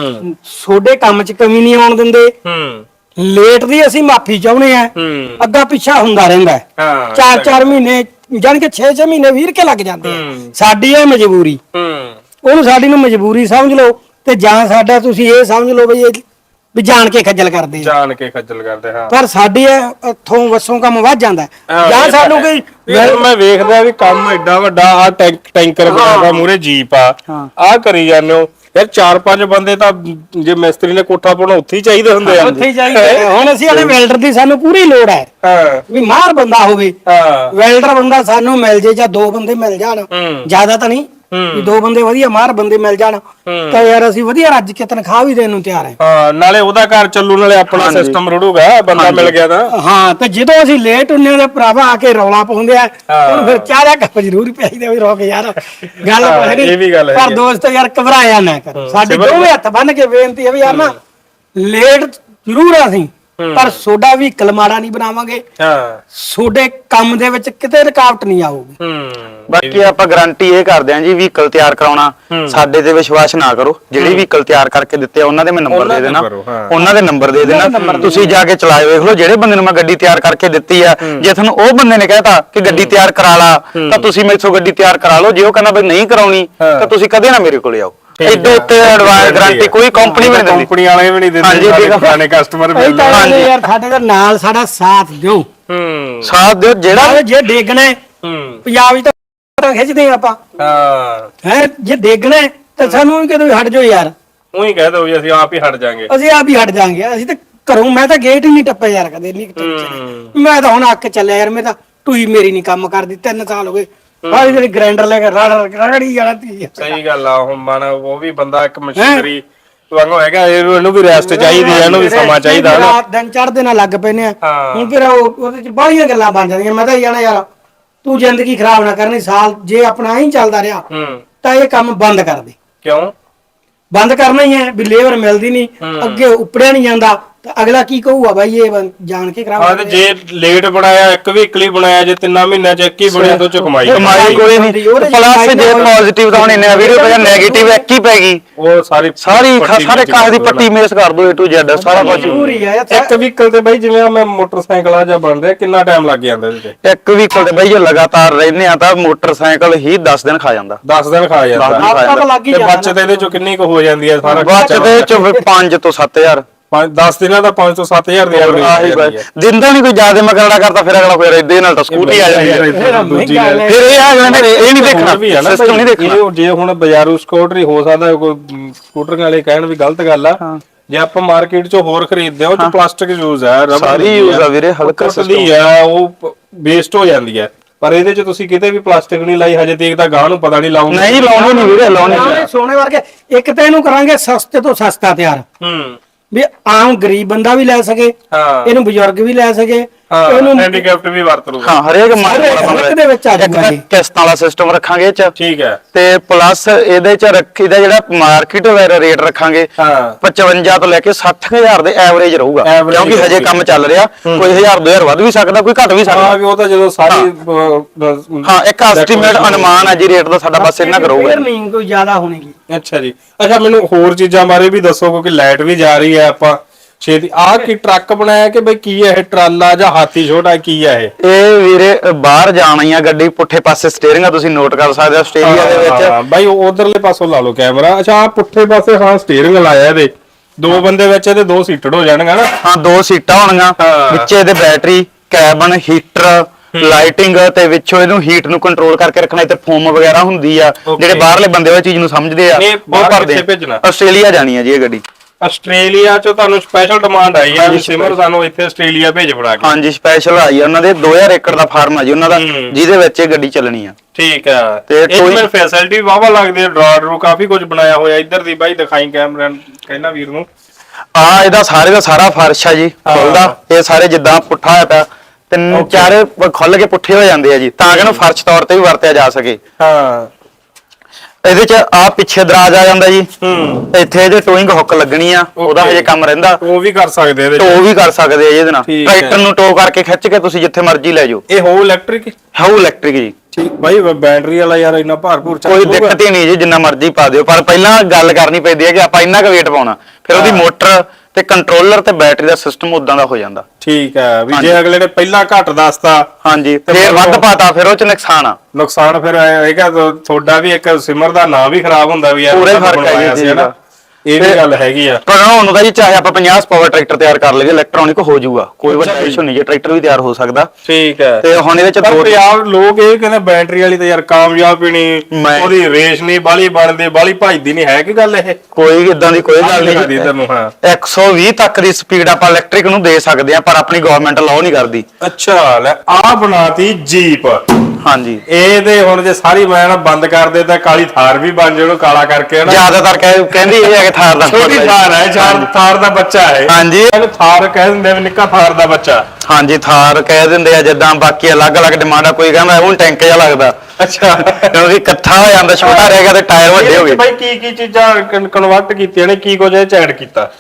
ਛੋਡੇ ਕੰਮ 'ਚ ਕਮੀ ਨਹੀਂ ਆਉਣ ਦਿੰਦੇ। ਹੂੰ। ਲੇਟ ਦੀ ਅਸੀਂ ਮਾਫੀ ਚਾਹੁੰਦੇ ਆ ਹੂੰ। ਅੱਗਾ ਪਿੱਛਾ ਹੁੰਦਾ ਰਹਿੰਦਾ ਹੈ। ਹਾਂ ਚਾਰ ਚਾਰ ਮਹੀਨੇ ਜਾਣ ਕੇ 6-6 ਮਹੀਨੇ ਵੀਰ ਕੇ ਲੱਗ ਜਾਂਦੇ ਆ। ਹੂੰ। ਸਾਡੀ ਇਹ ਮਜਬੂਰੀ। ਹੂੰ। ਉਹਨੂੰ ਸਾਡੀ ਨੂੰ ਮਜਬੂਰੀ ਸਮਝ ਲਓ ਤੇ ਜਾਂ ਸਾਡਾ ਤੁਸੀਂ ਇਹ ਸਮਝ ਲਓ ਵੀ ਇਹ ਵੀ ਜਾਣ ਕੇ ਖੱਜਲ ਕਰਦੇ ਆ। ਜਾਣ ਕੇ ਖੱਜਲ ਕਰਦੇ ਹਾਂ। ਪਰ ਸਾਡੇ ਇਹ ਇੱਥੋਂ ਵਸੋਂ ਕੰਮ ਵੱਧ ਜਾਂਦਾ ਹੈ। ਜਾਂ ਸਾਨੂੰ। ਕੋਈ ਮੈਂ ਵੇਖਦਾ ਵੀ ਕੰਮ ਐਡਾ ਵੱਡਾ ਆ ਟੈਂਕਰ ਬਣਾਦਾ ਮੂਰੇ ਜੀਪ ਆ। ਹਾਂ। ਆ ਕਰੀ ਜਾਂਦੇ ਹੋ। ਯਾਰ ਚਾਰ ਪੰਜ ਬੰਦੇ ਤਾਂ ਜੇ ਮਿਸਤਰੀ ਨੇ ਕੋਠਾ ਪਾਉਣਾ ਉੱਥੇ ਹੀ ਚਾਹੀਦੇ ਹੁੰਦੇ ਆ। ਉੱਥੇ ਹੀ ਚਾਹੀਦੇ ਆ। ਹੁਣ ਅਸੀਂ ਵਾਲੇ ਵੈਲਡਰ ਦੀ ਸਾਨੂੰ ਪੂਰੀ ਲੋੜ ਹੈ। ਹਾਂ। ਵੀ ਮਾਰ ਬੰਦਾ ਹੋਵੇ। ਹਾਂ। ਵੈਲਡਰ ਬੰਦਾ ਸਾਨੂੰ ਮਿਲ ਜੇ ਜਾਂ ਦੋ ਬੰਦੇ ਮਿਲ ਜਾਣ। ਹੂੰ। ਜ਼ਿਆਦਾ ਤਾਂ ਨਹੀਂ। ਵੀ ਦੋ ਬੰਦੇ ਵਧੀਆ ਮਾਰ ਬੰਦੇ ਮਿਲ ਜਾਣ ਤਾਂ ਯਾਰ ਅਸੀਂ ਵਧੀਆ ਰੱਜ ਕੇ ਤਨਖਾਹ ਵੀ ਦੇਣ ਨੂੰ ਤਿਆਰ ਹੈ। ਹਾਂ ਨਾਲੇ ਉਹਦਾ ਘਰ ਚੱਲੂ ਨਾਲੇ ਆਪਣਾ ਸਿਸਟਮ ਰੁੜੂਗਾ ਬੰਦਾ ਮਿਲ ਗਿਆ ਤਾਂ। ਹਾਂ ਤੇ ਜਦੋਂ ਅਸੀਂ ਲੇਟ ਹੁੰਨੇ ਤੇ ਭਰਾਵਾ ਆ ਕੇ ਰੌਲਾ ਪਾਉਂਦੇ ਆ ਹਾਂ। ਹੁਣ ਫਿਰ ਚਾਹ ਦਾ ਕੱਪ ਜ਼ਰੂਰ ਪਿਆਈਦਾ ਵੀ ਰੋਕ ਯਾਰ ਗੱਲ ਹਾਂ। ਇਹ ਵੀ ਗੱਲ ਹੈਗੀ ਪਰ ਆ। ਦੋਸਤ ਯਾਰ ਘਬਰਾਇਆ ਨਾ ਕਰ। ਸਾਡੇ ਦੋਵੇਂ ਹੱਥ ਬੰਨ ਕੇ ਬੇਨਤੀ ਹੈ ਵੀ ਯਾਰ ਨਾ ਲੇਟ ਜ਼ਰੂਰ ਆ ਅਸੀਂ। ਪਰ ਸੋਡਾ ਵੀ ਕਲਮਾੜਾ ਨਹੀਂ ਬਣਾਵਾਂਗੇ। ਹਾਂ। ਸੋਡੇ ਕੰਮ ਦੇ ਵਿੱਚ ਕਿਤੇ ਰੁਕਾਵਟ ਨਹੀਂ ਆਊਗੀ। ਹੂੰ। ਬਾਕੀ ਆਪਾਂ ਗਾਰੰਟੀ ਇਹ ਕਰਦੇ ਆਂ ਜੀ ਵਹੀਕਲ ਤਿਆਰ ਕਰਾਉਣਾ ਸਾਡੇ ਤੇ ਵਿਸ਼ਵਾਸ ਨਾ ਕਰੋ। ਜਿਹੜੀ ਵਹੀਕਲ ਤਿਆਰ ਕਰਕੇ ਦਿੱਤੇ ਆ ਉਹਨਾਂ ਦੇ ਮੈਂ ਨੰਬਰ ਦੇ ਦੇਣਾ। ਉਹਨਾਂ ਦੇ ਨੰਬਰ ਦੇ ਦੇਣਾ। ਤੁਸੀਂ ਜਾ ਕੇ ਚਲਾਏ ਵੇਖ ਲਓ ਜਿਹੜੇ ਬੰਦੇ ਨੂੰ ਮੈਂ ਗੱਡੀ ਤਿਆਰ ਕਰਕੇ ਦਿੱਤੀ ਆ ਜੇ ਤੁਹਾਨੂੰ ਉਹ ਬੰਦੇ ਨੇ ਕਹਿਤਾ ਕਿ ਗੱਡੀ ਤਿਆਰ ਕਰਾ ਲਾ ਤਾਂ ਤੁਸੀਂ ਮੈਥੋਂ ਗੱਡੀ ਤਿਆਰ ਕਰਾ ਲਓ। ਜੇ ਉਹ ਕਹਿੰਦਾ ਬਈ ਨਹੀਂ ਕਰਾਉਣੀ ਤਾਂ ਤੁਸੀਂ ਕਦੇ ਨਾ ਮੇਰੇ ਕੋਲੇ ਆਓ। ਇਹਦੇ ਉੱਤੇ ਐਡਵਾਂਸ ਗਾਰੰਟੀ ਕੋਈ ਕੰਪਨੀ ਵੀ ਨਹੀਂ ਦਿੰਦੀ। ਕੰਪਨੀ ਵਾਲੇ ਵੀ ਨਹੀਂ ਹਾਂਜੀ, ਦਿੰਦੇ ਠੀਕ ਆ। ਪੁਰਾਣੇ ਕਸਟਮਰ ਅਸੀਂ ਮਿਲ ਤਾਂ ਕਹਿੰਦੇ ਯਾਰ ਸਾਡੇ ਦੇ ਨਾਲ ਸਾਡਾ ਸਾਥ ਦਿਓ। ਹੂੰ। ਸਾਥ ਦਿਓ ਜਿਹੜਾ ਜੇ ਡੇਗਣਾ ਹੈ, ਹੂੰ। ਪੰਜਾਬ ਵਿੱਚ ਤਾਂ ਖਿੱਚਦੇ ਆ ਆਪਾਂ। ਹਾਂ। ਹੈ ਜੇ ਡੇਗਣਾ ਹੈ, ਤਾਂ ਸਾਨੂੰ ਵੀ ਕਿਤੇ ਹਟ ਜਾਓ ਯਾਰ। ਉਹੀ ਕਹਿ ਦੋ ਵੀ ਅਸੀਂ ਆਪ ਹੀ ਹਟ ਜਾਾਂਗੇ। ਅਸੀਂ ਆਪ ਹੀ ਹਟ ਜਾਾਂਗੇ ਅਸੀਂ ਤਾਂ ਘਰੋਂ ਮੈਂ ਤਾਂ ਗੇਟ ਹੀ ਨਹੀਂ ਟੱਪਿਆ ਯਾਰ ਕਦੇ ਨਹੀਂ ਹੂੰ। ਮੈਂ ਤਾਂ ਹੁਣ ਅੱਕ ਚੱਲਿਆ ਯਾਰ ਮੈਂ ਤਾਂ ਟੂਈ ਮੇਰੀ ਨਹੀਂ ਕੰਮ ਕਰਦੀ ਤਿੰਨ ਸਾਲ ਹੋ ਗਏ। ਸਾਰੀ ਜਿਹੜੀ ਗ੍ਰਾਈਂਡਰ ਲੈ ਕੇ ਰੜ ਰਗੜੀ ਜਾਣਾ ਤੀ ਸਹੀ ਗੱਲ ਆ ਹੁਣ ਮਨ ਉਹ ਵੀ ਬੰਦਾ ਇੱਕ ਮਸ਼ੀਨਰੀ ਵਾਂਗੂ ਹੈਗਾ ਇਹ- ਇਹਨੂੰ ਵੀ ਰੈਸਟ ਚਾਹੀਦੀ ਹੈ ਇਹਨੂੰ ਵੀ ਸਮਾਂ ਚਾਹੀਦਾ ਨਾ। ਰਾਤ ਦਿਨ ਚੜ੍ਹਦੇ ਨਾਲ ਲੱਗ ਪੈਨੇ ਆ। ਹਾਂ। ਹੁਣ ਫਿਰ ਉਹ ਉਹਦੇ ਚ ਬਾਹਲੀਆਂ ਗੱਲਾਂ ਬਣ ਜਾਂਦੀਆਂ ਮੈਂ ਤਾਂ ਜਾਣਾ ਯਾਰ ਤੂੰ ਜ਼ਿੰਦਗੀ ਖਰਾਬ ਨਾ ਕਰਨੀ ਸਾਲ ਜੇ ਆਪਣਾ ਹੀ ਚੱਲਦਾ ਰਿਹਾ ਹੂੰ। ਤਾਂ ਇਹ ਕੰਮ ਬੰਦ ਕਰ ਦੇ। ਕਿਉਂ? ਬੰਦ ਕਰਨਾ ਹੀ ਹੈ ਵੀ ਲੇਬਰ ਮਿਲਦੀ ਨਹੀਂ ਅੱਗੇ ਉਪੜਿਆ ਨਹੀਂ ਜਾਂਦਾ ਤਾਂ ਅਗਲਾ ਕੀ ਕਹੂਗਾ ਬਾਈ ਇਹ ਬੰ- ਜਾਣ ਕੇ ਖਰਾਬ ਹਾਂ ਤੇ ਜੇ ਲੇਟ ਬਣਾਇਆ ਇੱਕ ਵੀਕਲੀ ਬਣਾਇਆ ਜੇ ਤਿੰਨਾਂ ਮਹੀਨਿਆਂ ਚ ਇੱਕ ਹੀ ਬਣਿਆ ਤਾਂ ਚ ਕਮਾਈ ਕਮਾਈ ਕੋਈ ਨਹੀਂ। ਉਹਦੇ ਚ ਪਲੱਸ ਕਮਾਈ ਜੇ ਨਾ। ਪੋਜ਼ਿਟਿਵ ਤਾਂ ਹੁਣ ਇੰਨੇ ਵੀਡੀਓ ਪੈ ਨੈਗੇਟਿਵ ਇੱਕ ਹੀ ਪੈ ਗਈ। ਉਹ ਸਾਰੀ ਸਾਰੀ ਸਾਰੇ ਕਾਹ ਦੀ ਦੋ ਪੱਟੀ ਮੇਸ ਕਰ ਦੋ A to Z ਸਾਰਾ ਕੁਝ ਜ਼ਰੂਰੀ ਹੈ ਇੱਕ ਵਹੀਕਲ ਤੇ ਬਾਈ ਜਿਵੇਂ ਆਹ ਮੈਂ ਮੋਟਰਸਾਈਕਲ ਆ ਜਾਂ ਬਣ ਰਿਹਾ ਕਿੰਨਾ ਟਾਈਮ ਲੱਗ ਜਾਂਦਾ ਇਹਦੇ ਤੇ? ਇੱਕ ਵਹੀਕਲ ਤੇ ਬਈ ਜੇ ਲਗਾਤਾਰ ਰਹਿੰਦੇ ਆ ਤਾਂ ਮੋਟਰਸਾਈਕਲ ਹੀ 10 ਦਿਨ ਖਾ ਜਾਂਦਾ। 10 ਦਿਨ ਖਾ ਜਾਂਦਾ ਦਸ ਦਿਨ ਖਾ ਆਪਾਂ ਤਾਂ ਲੱਗ ਹੀ ਤੇ ਜਾਂਦਾ ਬਚਤ ਇਹਦੇ ਚੋਂ ਕਿੰਨੀ ਕੁ ਹੋ ਜਾਂਦੀ ਹੈ? ਸਾਰਾ ਬਚਦੇ ਚ 5 ਤੋਂ 7000 10 ਦਿਨਾਂ ਦਾ 5 ਤੋਂ 7000 ਦੀ ਆਹੀ ਐਵਰੇਜ ਬਸ। ਦਿੰਦਾ ਨਹੀਂ ਕੋਈ ਜ਼ਿਆਦਾ ਮਗਰੜਾ ਕਰਦਾ ਫਿਰ ਅਗਲਾ ਫਿਰ ਇਦਾਂ ਨਾਲ ਤਾਂ ਸਕੂਟੀ ਆ ਜਾਂਦੀ ਹੈ ਦੂਜੀ। ਫਿਰ ਇਹ ਆ ਜਾਂਦੇ ਨੇ ਇਹ ਨਹੀਂ ਦੇਖਣਾ। ਆ ਸਿਸਟਮ ਨਹੀਂ ਦੇਖਣਾ। ਇਹ ਜੇ ਹੁਣ ਬਾਜ਼ਾਰੂ ਸਕੂਟਰ ਹੀ ਸਕਦਾ ਕੋਈ ਸਕੂਟਰ ਵਾਲੇ ਕਹਿਣ ਵੀ ਗਲਤ ਗੱਲ ਆ। ਜੇ ਆਪਾਂ ਮਾਰਕੀਟ ਚੋਂ ਹੋਰ ਖਰੀਦਦੇ ਆ ਉਹ ਚ ਪਲਾਸਟਿਕ ਯੂਜ਼ ਹੈ rubber ਸਾਰੀ use ਆ ਵੀਰੇ, ਹਲਕਾ ਟੁੱਟਦੀ ਆ ਉਹ ਵੇਸਟ ਹੋ ਜਾਂਦੀ ਹੈ ਪਰ ਇਹਦੇ ਚ ਤੁਸੀਂ ਕਿਤੇ ਵੀ ਪਲਾਸਟਿਕ ਨਹੀਂ ਲਾਈ ਹਜੇ ਤੱਕ ਤਾਂ ਗਾਹ ਨੂੰ ਪਤਾ ਨਹੀਂ ਲਾਉਂਗੇ ਨਹੀਂ ਲਾਉਣੀ ਨਹੀਂ ਵੀਰੇ ਲਾਉਣੀ ਨਾਲੇ ਸੋਨੇ ਵਰਗੇ ਇੱਕ ਤਾਂ ਇਹਨੂੰ ਕਰਾਂਗੇ ਸਸਤੇ ਤੋਂ ਸਸਤਾ ਤਿਆਰ। ਹੂੰ। ਵੀ ਆਮ ਗਰੀਬ ਬੰਦਾ ਵੀ ਲੈ ਸਕੇ ਹਾਂ। ਇਹਨੂੰ ਬਜ਼ੁਰਗ ਵੀ ਲੈ ਸਕੇ ਹਾਂ ਹੈਂਡੀਕੈਪਟ ਵੀ ਵਰਤ ਲੂਗਾ ਹਾਂ ਹਰੇਕ ਹਲਕ ਦੇ ਵਿੱਚ ਆ ਜਾਊਗਾ ਇਹ ਕਿਸ਼ਤਾਂ ਵਾਲਾ ਸਿਸਟਮ ਰੱਖਾਂਗੇ ਇਹ ਚ। ਠੀਕ ਹੈ। ਤੇ ਪਲੱਸ ਇਹਦੇ ਚ ਰੱਖੀ ਦਾ ਜਿਹੜਾ ਮਾਰਕੀਟ ਵਗੈਰਾ ਰੇਟ ਰੱਖਾਂਗੇ ਹਾਂ। 55 ਤੋਂ ਲੈ ਕੇ 60000 ਦੇ ਐਵਰੇਜ ਰਹੂਗਾ। ਕਿਉਂਕਿ ਹਜੇ ਕੰਮ ਚੱਲ ਰਿਹਾ ਕੋਈ 1000 2000 ਵੱਧ ਵੀ ਸਕਦਾ ਕੋਈ ਘਟ ਵੀ ਸਕਦਾ। ਹਾਂ ਵੀ ਉਹ ਤਾਂ ਜਦੋਂ ਸਾਰੀ ਹਾਂ। ਇੱਕ ਐਸਟੀਮੇਟ ਅਨੁਮਾਨ ਹੈ ਜੀ ਰੇਟ ਦਾ ਸਾਡਾ ਬਸ ਇੰਨਾ ਕਰੂਗਾ। ਨਹੀਂ ਕੋਈ ਜ਼ਿਆਦਾ ਹੋਣੇਗੀ ਅੱਛਾ ਜੀ। ਅੱਛਾ ਮੈਨੂੰ ਹੋਰ ਚੀਜ਼ਾਂ ਬਾਰੇ ਵੀ ਦੱਸੋ ਕਿਉਂਕਿ ਲਾਈਟ ਵੀ ਜਾ ਰਹੀ ਹੈ ਆਪਾਂ। ਛੇਤੀ। ਆਹ ਕੀ ਟਰੱਕ ਬਣਾਇਆ ਕਿ ਬਈ ਕੀ ਹੈ ਇਹ ਟਰਾਲਾ ਜਾਂ ਹਾਥੀ ਛੋਟਾ ਕੀ ਹੈ ਇਹ? ਇਹ ਵੀਰੇ ਅ, ਬਾਹਰ ਜਾਣੀ ਆ ਗੱਡੀ ਪੁੱਠੇ ਪਾਸੇ ਸਟੀਅਰਿੰਗ ਆ ਤੁਸੀਂ ਨੋਟ ਕਰ ਸਕਦੇ ਹੋ ਆਸਟ੍ਰੇਲੀਆ ਦੇ ਵਿੱਚ। ਹਾਂ, ਬਾਈ ਉਧਰਲੇ ਪਾਸੋਂ ਲਾ ਲਓ ਕੈਮਰਾ। ਅੱਛਾ ਆ ਪੁੱਠੇ ਪਾਸੇ ਹਾਂ ਸਟੀਅਰਿੰਗ ਲਾਇਆ ਇਹਦੇ। ਦੋ ਬੰਦੇ ਵਿੱਚ ਇਹਦੇ ਦੋ ਸੀਟਡ ਹੋ ਜਾਣਗੇ ਨਾ। ਹਾਂ ਦੋ ਸੀਟਾਂ ਹੋਣਗੀਆਂ। ਹਾਂ। ਵਿੱਚ ਇਹਦੇ ਬੈਟਰੀ ਕੈਬਨ ਹੀਟਰ ਲਾਈਟਿੰਗ ਤੇ ਵਿੱਚੋਂ ਇਹਨੂੰ ਹੀਟ ਨੂੰ ਕੰਟਰੋਲ ਕਰਕੇ ਰੱਖਣਾ ਇੱਥੇ ਫੋਮ ਵਗੈਰਾ ਹੁੰਦੀ ਆ। Okay. ਜਿਹੜੇ ਬਾਹਰਲੇ ਬੰਦੇ ਉਹ ਚੀਜ਼ ਨੂੰ ਸਮਝਦੇ ਆ ਨਹੀਂ, ਉਹ ਬਾਹਰ ਭਰਦੇ ਕਿੱਥੇ ਭੇਜਣਾ? ਆਸਟ੍ਰੇਲੀਆ ਜਾਣੀ ਆ ਜੀ ਇਹ ਗੱਡੀ। ਆਸਟ੍ਰੇਲੀਆ ਚੋਂ ਤੁਹਾਨੂੰ ਸਪੈਸ਼ਲ ਡਿਮਾਂਡ ਆਈ ਵੀ ਸਿਮਰ ਸਾਨੂੰ ਇੱਥੇ ਆਸਟ੍ਰੇਲੀਆ ਭੇਜ ਬਣਾ ਕੇ। ਹਾਂਜੀ ਸਪੈਸ਼ਲ ਆਈ ਆ। ਉਹਨਾਂ ਦੇ 2000 ਏਕੜ ਦਾ ਫਾਰਮ ਆ ਜੀ ਉਹਨਾਂ ਦਾ। ਜਿਹਦੇ ਵਿੱਚ ਇਹ ਗੱਡੀ ਚੱਲਣੀ ਆ। ਠੀਕ ਹੈ ਤੇ ਕੋਈ ਫੈਸਿਲਿਟੀ ਵਾਵਾ ਲੱਗਦੀ ਹੈ ਡਰਾਰ ਰੂ ਕਾਫੀ ਕੁਝ ਬਣਾਇਆ ਹੋਇਆ। ਇੱਧਰ ਦੀ ਬਾਈ ਦਿਖਾਈ ਕੈਮਰਾ ਕਹਿਣਾ ਵੀਰ ਨੂੰ। ਆ ਇਹਦਾ ਸਾਰੇ ਦਾ ਸਾਰਾ ਫਰਸ਼ ਆ ਜੀ ਖੁੱਲਦਾ। ਇਹ ਸਾਰੇ ਜਿੱਦਾਂ ਪੁੱਠਾ ਹੋਇਆ ਪਿਆ ਤਿੰਨ ਚਾਰ ਖੁੱਲ ਕੇ ਪੁੱਠੇ ਹੋ ਜਾਂਦੇ ਆ ਜੀ ਤਾਂ ਕਿ ਇਹਨੂੰ ਫਰਸ਼ ਤੌਰ ਤੇ ਵੀ ਵਰਤਿਆ ਜਾ ਸਕੇ। ਹਾਂ। ਇਹਦੇ ਚ ਆ ਪਿੱਛੇ ਦਰਾਜ ਆ ਜਾਂਦਾ ਜੀ। ਹੂੰ। ਇੱਥੇ ਇਹਦੇ ਟੋਇੰਗ ਹੁੱਕ ਲੱਗਣੀ ਆ ਉਹਦਾ Okay. ਹਜੇ ਕੰਮ ਰਹਿੰਦਾ। ਉਹ ਵੀ ਕਰ ਸਕਦੇ ਇਹਦੇ ਟੋ ਚ ਵੀ ਕਰ ਸਕਦੇ ਆ ਜੀ ਇਹਦੇ ਨਾਲ। ਠੀਕ ਹੈ। ਟਰੈਕਟਰ ਨੂੰ ਟੋ ਕਰਕੇ ਖਿੱਚ ਕੇ ਤੁਸੀਂ ਜਿੱਥੇ ਮਰਜ਼ੀ ਲੈ ਜਾਓ। ਇਹ ਹੋ ਇਲੈਕਟ੍ਰਿਕ ਹਾਊ ਇਲੈਕਟ੍ਰਿਕ ਜੀ। ਠੀਕ। ਬਾਈ ਬੈਟਰੀ ਵਾਲਾ ਯਾਰ ਇੰਨਾ ਭਾਰਪੂਰ ਚੱਲ ਕੋਈ? ਦਿੱਕਤ ਹੀ ਨਹੀਂ ਜੀ ਜਿੰਨਾ ਮਰਜ਼ੀ ਪਾ ਦਿਓ। ਪਰ ਪਹਿਲਾਂ ਗੱਲ ਕਰਨੀ ਪੈਂਦੀ ਹੈ ਕਿ ਆਪਾਂ ਇੰਨਾ ਕੁ weight ਪਾਉਣਾ। ਫਿਰ ਉਹਦੀ। ਮੋਟਰ ਤੇ ਕੰਟਰੋਲਰ ਤੇ ਬੈਟਰੀ ਦਾ ਸਿਸਟਮ ਉਦਾਂ ਦਾ ਹੋ ਜਾਂਦਾ। ਠੀਕ ਹੈ ਵੀ। ਜੇ ਅਗਲੇ ਨੇ ਪਹਿਲਾਂ ਘੱਟ ਦੱਸਤਾ ਹਾਂਜੀ ਤੇ ਫਿਰ ਵੱਧ ਪਾਤਾ ਫਿਰ ਉਹ ਚ ਨੁਕਸਾਨ ਆ। ਨੁਕਸਾਨ ਫਿਰ ਤੁ- ਤੁਹਾਡਾ ਵੀ ਇੱਕ ਸਿਮਰ ਦਾ ਨਾਂ ਵੀ ਖਰਾਬ ਹੁੰਦਾ ਵੀ ਯਾਰ ਪੂਰੇ ਫ਼ਰਕ ਹੈ ਜੀ ਇਹ ਵੀ ਗੱਲ ਹੈਗੀ ਆ। ਪਰ ਉਹਨੂੰ ਤਾਂ ਜੀ ਚਾਹੇ ਆਪਾਂ 50 ਪਾਵਰ ਟਰੈਕਟਰ ਤਿਆਰ ਕਰ ਲਈਏ ਇਲੈਕਟ੍ਰੋਨਿਕ ਹੋ ਜਾਊਗਾ। ਕੋਈ ਵੱਡਾ ਇਸ਼ੂ ਨਹੀਂ ਜੀ ਟਰੈਕਟਰ ਵੀ ਤਿਆਰ ਹੋ ਸਕਦਾ। ਠੀਕ ਹੈ। ਤੇ ਹੁਣ ਇਹਦੇ ਚ ਦੋ ਪੰਜਾਬ ਲੋਕ ਇਹ ਕਹਿੰਦੇ ਬੈਟਰੀ ਵਾਲੀ ਤਾਂ ਯਾਰ ਕਾਮਯਾਬ ਹੀ ਨਹੀਂ ਉਹਦੀ ਰੇਸ ਨਹੀਂ ਬਾਲੀ ਬਣਦੀ ਬਾਲੀ ਭਜਦੀ ਨਹੀਂ ਹੈ ਕੀ ਗੱਲ ਇਹ? ਕੋਈ ਇਦਾਂ ਦੀ ਕੋਈ ਗੱਲ ਨਹੀਂ। ਤੈਨੂੰ ਹਾਂ। 120 ਤੱਕ ਦੀ ਸਪੀਡ ਆਪਾਂ ਇਲੈਕਟ੍ਰਿਕ ਨੂੰ ਦੇ ਸਕਦੇ ਆ ਪਰ ਆਪਣੀ ਗਵਰਨਮੈਂਟ ਲਾਅ ਨਹੀਂ ਕਰਦੀ। ਅੱਛਾ ਲੈ ਆ ਬਣਾਤੀ ਜੀਪ ਹਾਂਜੀ। ਇਹਦੇ ਹੁਣ ਜੇ ਸਾਰੀ ਮੈਂ ਨਾ ਬੰਦ ਕਰ ਦੇ ਤਾਂ ਕਾਲੀ ਥਾਰ ਵੀ ਬਣ ਜੇ ਉਹਨੂੰ ਕਾਲਾ ਕਰਕੇ ਨਾ ਜ਼ਿਆਦਾਤਰ ਕਹਿ- ਕਹਿੰਦੀ ਇਹ ਹੈ ਕਿ ਥਾਰ ਦਾ ਛੋਟੀ ਥਾਰ ਹੈ ਚਾਰ ਥਾਰ ਦਾ ਬੱਚਾ ਹੈ। ਹਾਂਜੀ। ਇਹਨੂੰ ਥਾਰ ਕਹਿ ਦਿੰਦੇ ਵੀ ਨਿੱਕਾ ਥਾਰ ਦਾ ਬੱਚਾ। ਹਾਂਜੀ ਥਾਰ ਕਹਿ ਦਿੰਦੇ ਆ ਜਿੱਦਾਂ ਬਾਕੀ ਅਲੱਗ-ਅਲੱਗ ਡਿਮਾਂਡਾਂ ਕੋਈ ਕਹਿੰਦਾ ਉਹ ਟੈਂਕ ਜਿਹਾ ਲੱਗਦਾ। ਅੱਛਾ। ਕਿਉਂਕਿ ਇਕੱਠਾ ਹੋ ਜਾਂਦਾ ਛੋਟਾ ਰਹਿ ਗਿਆ ਤੇ ਟਾਇਰ ਵੱਡੇ ਹੋ ਗਏ। ਭਾਈ ਕੀ ਕੀ ਚੀਜ਼ਾਂ ਕਨਵਰਟ ਕੀਤੀਆਂ ਨੇ ਕੀ ਕੁਝ ਇਹ ਚ ਐਡ ਕੀਤਾ?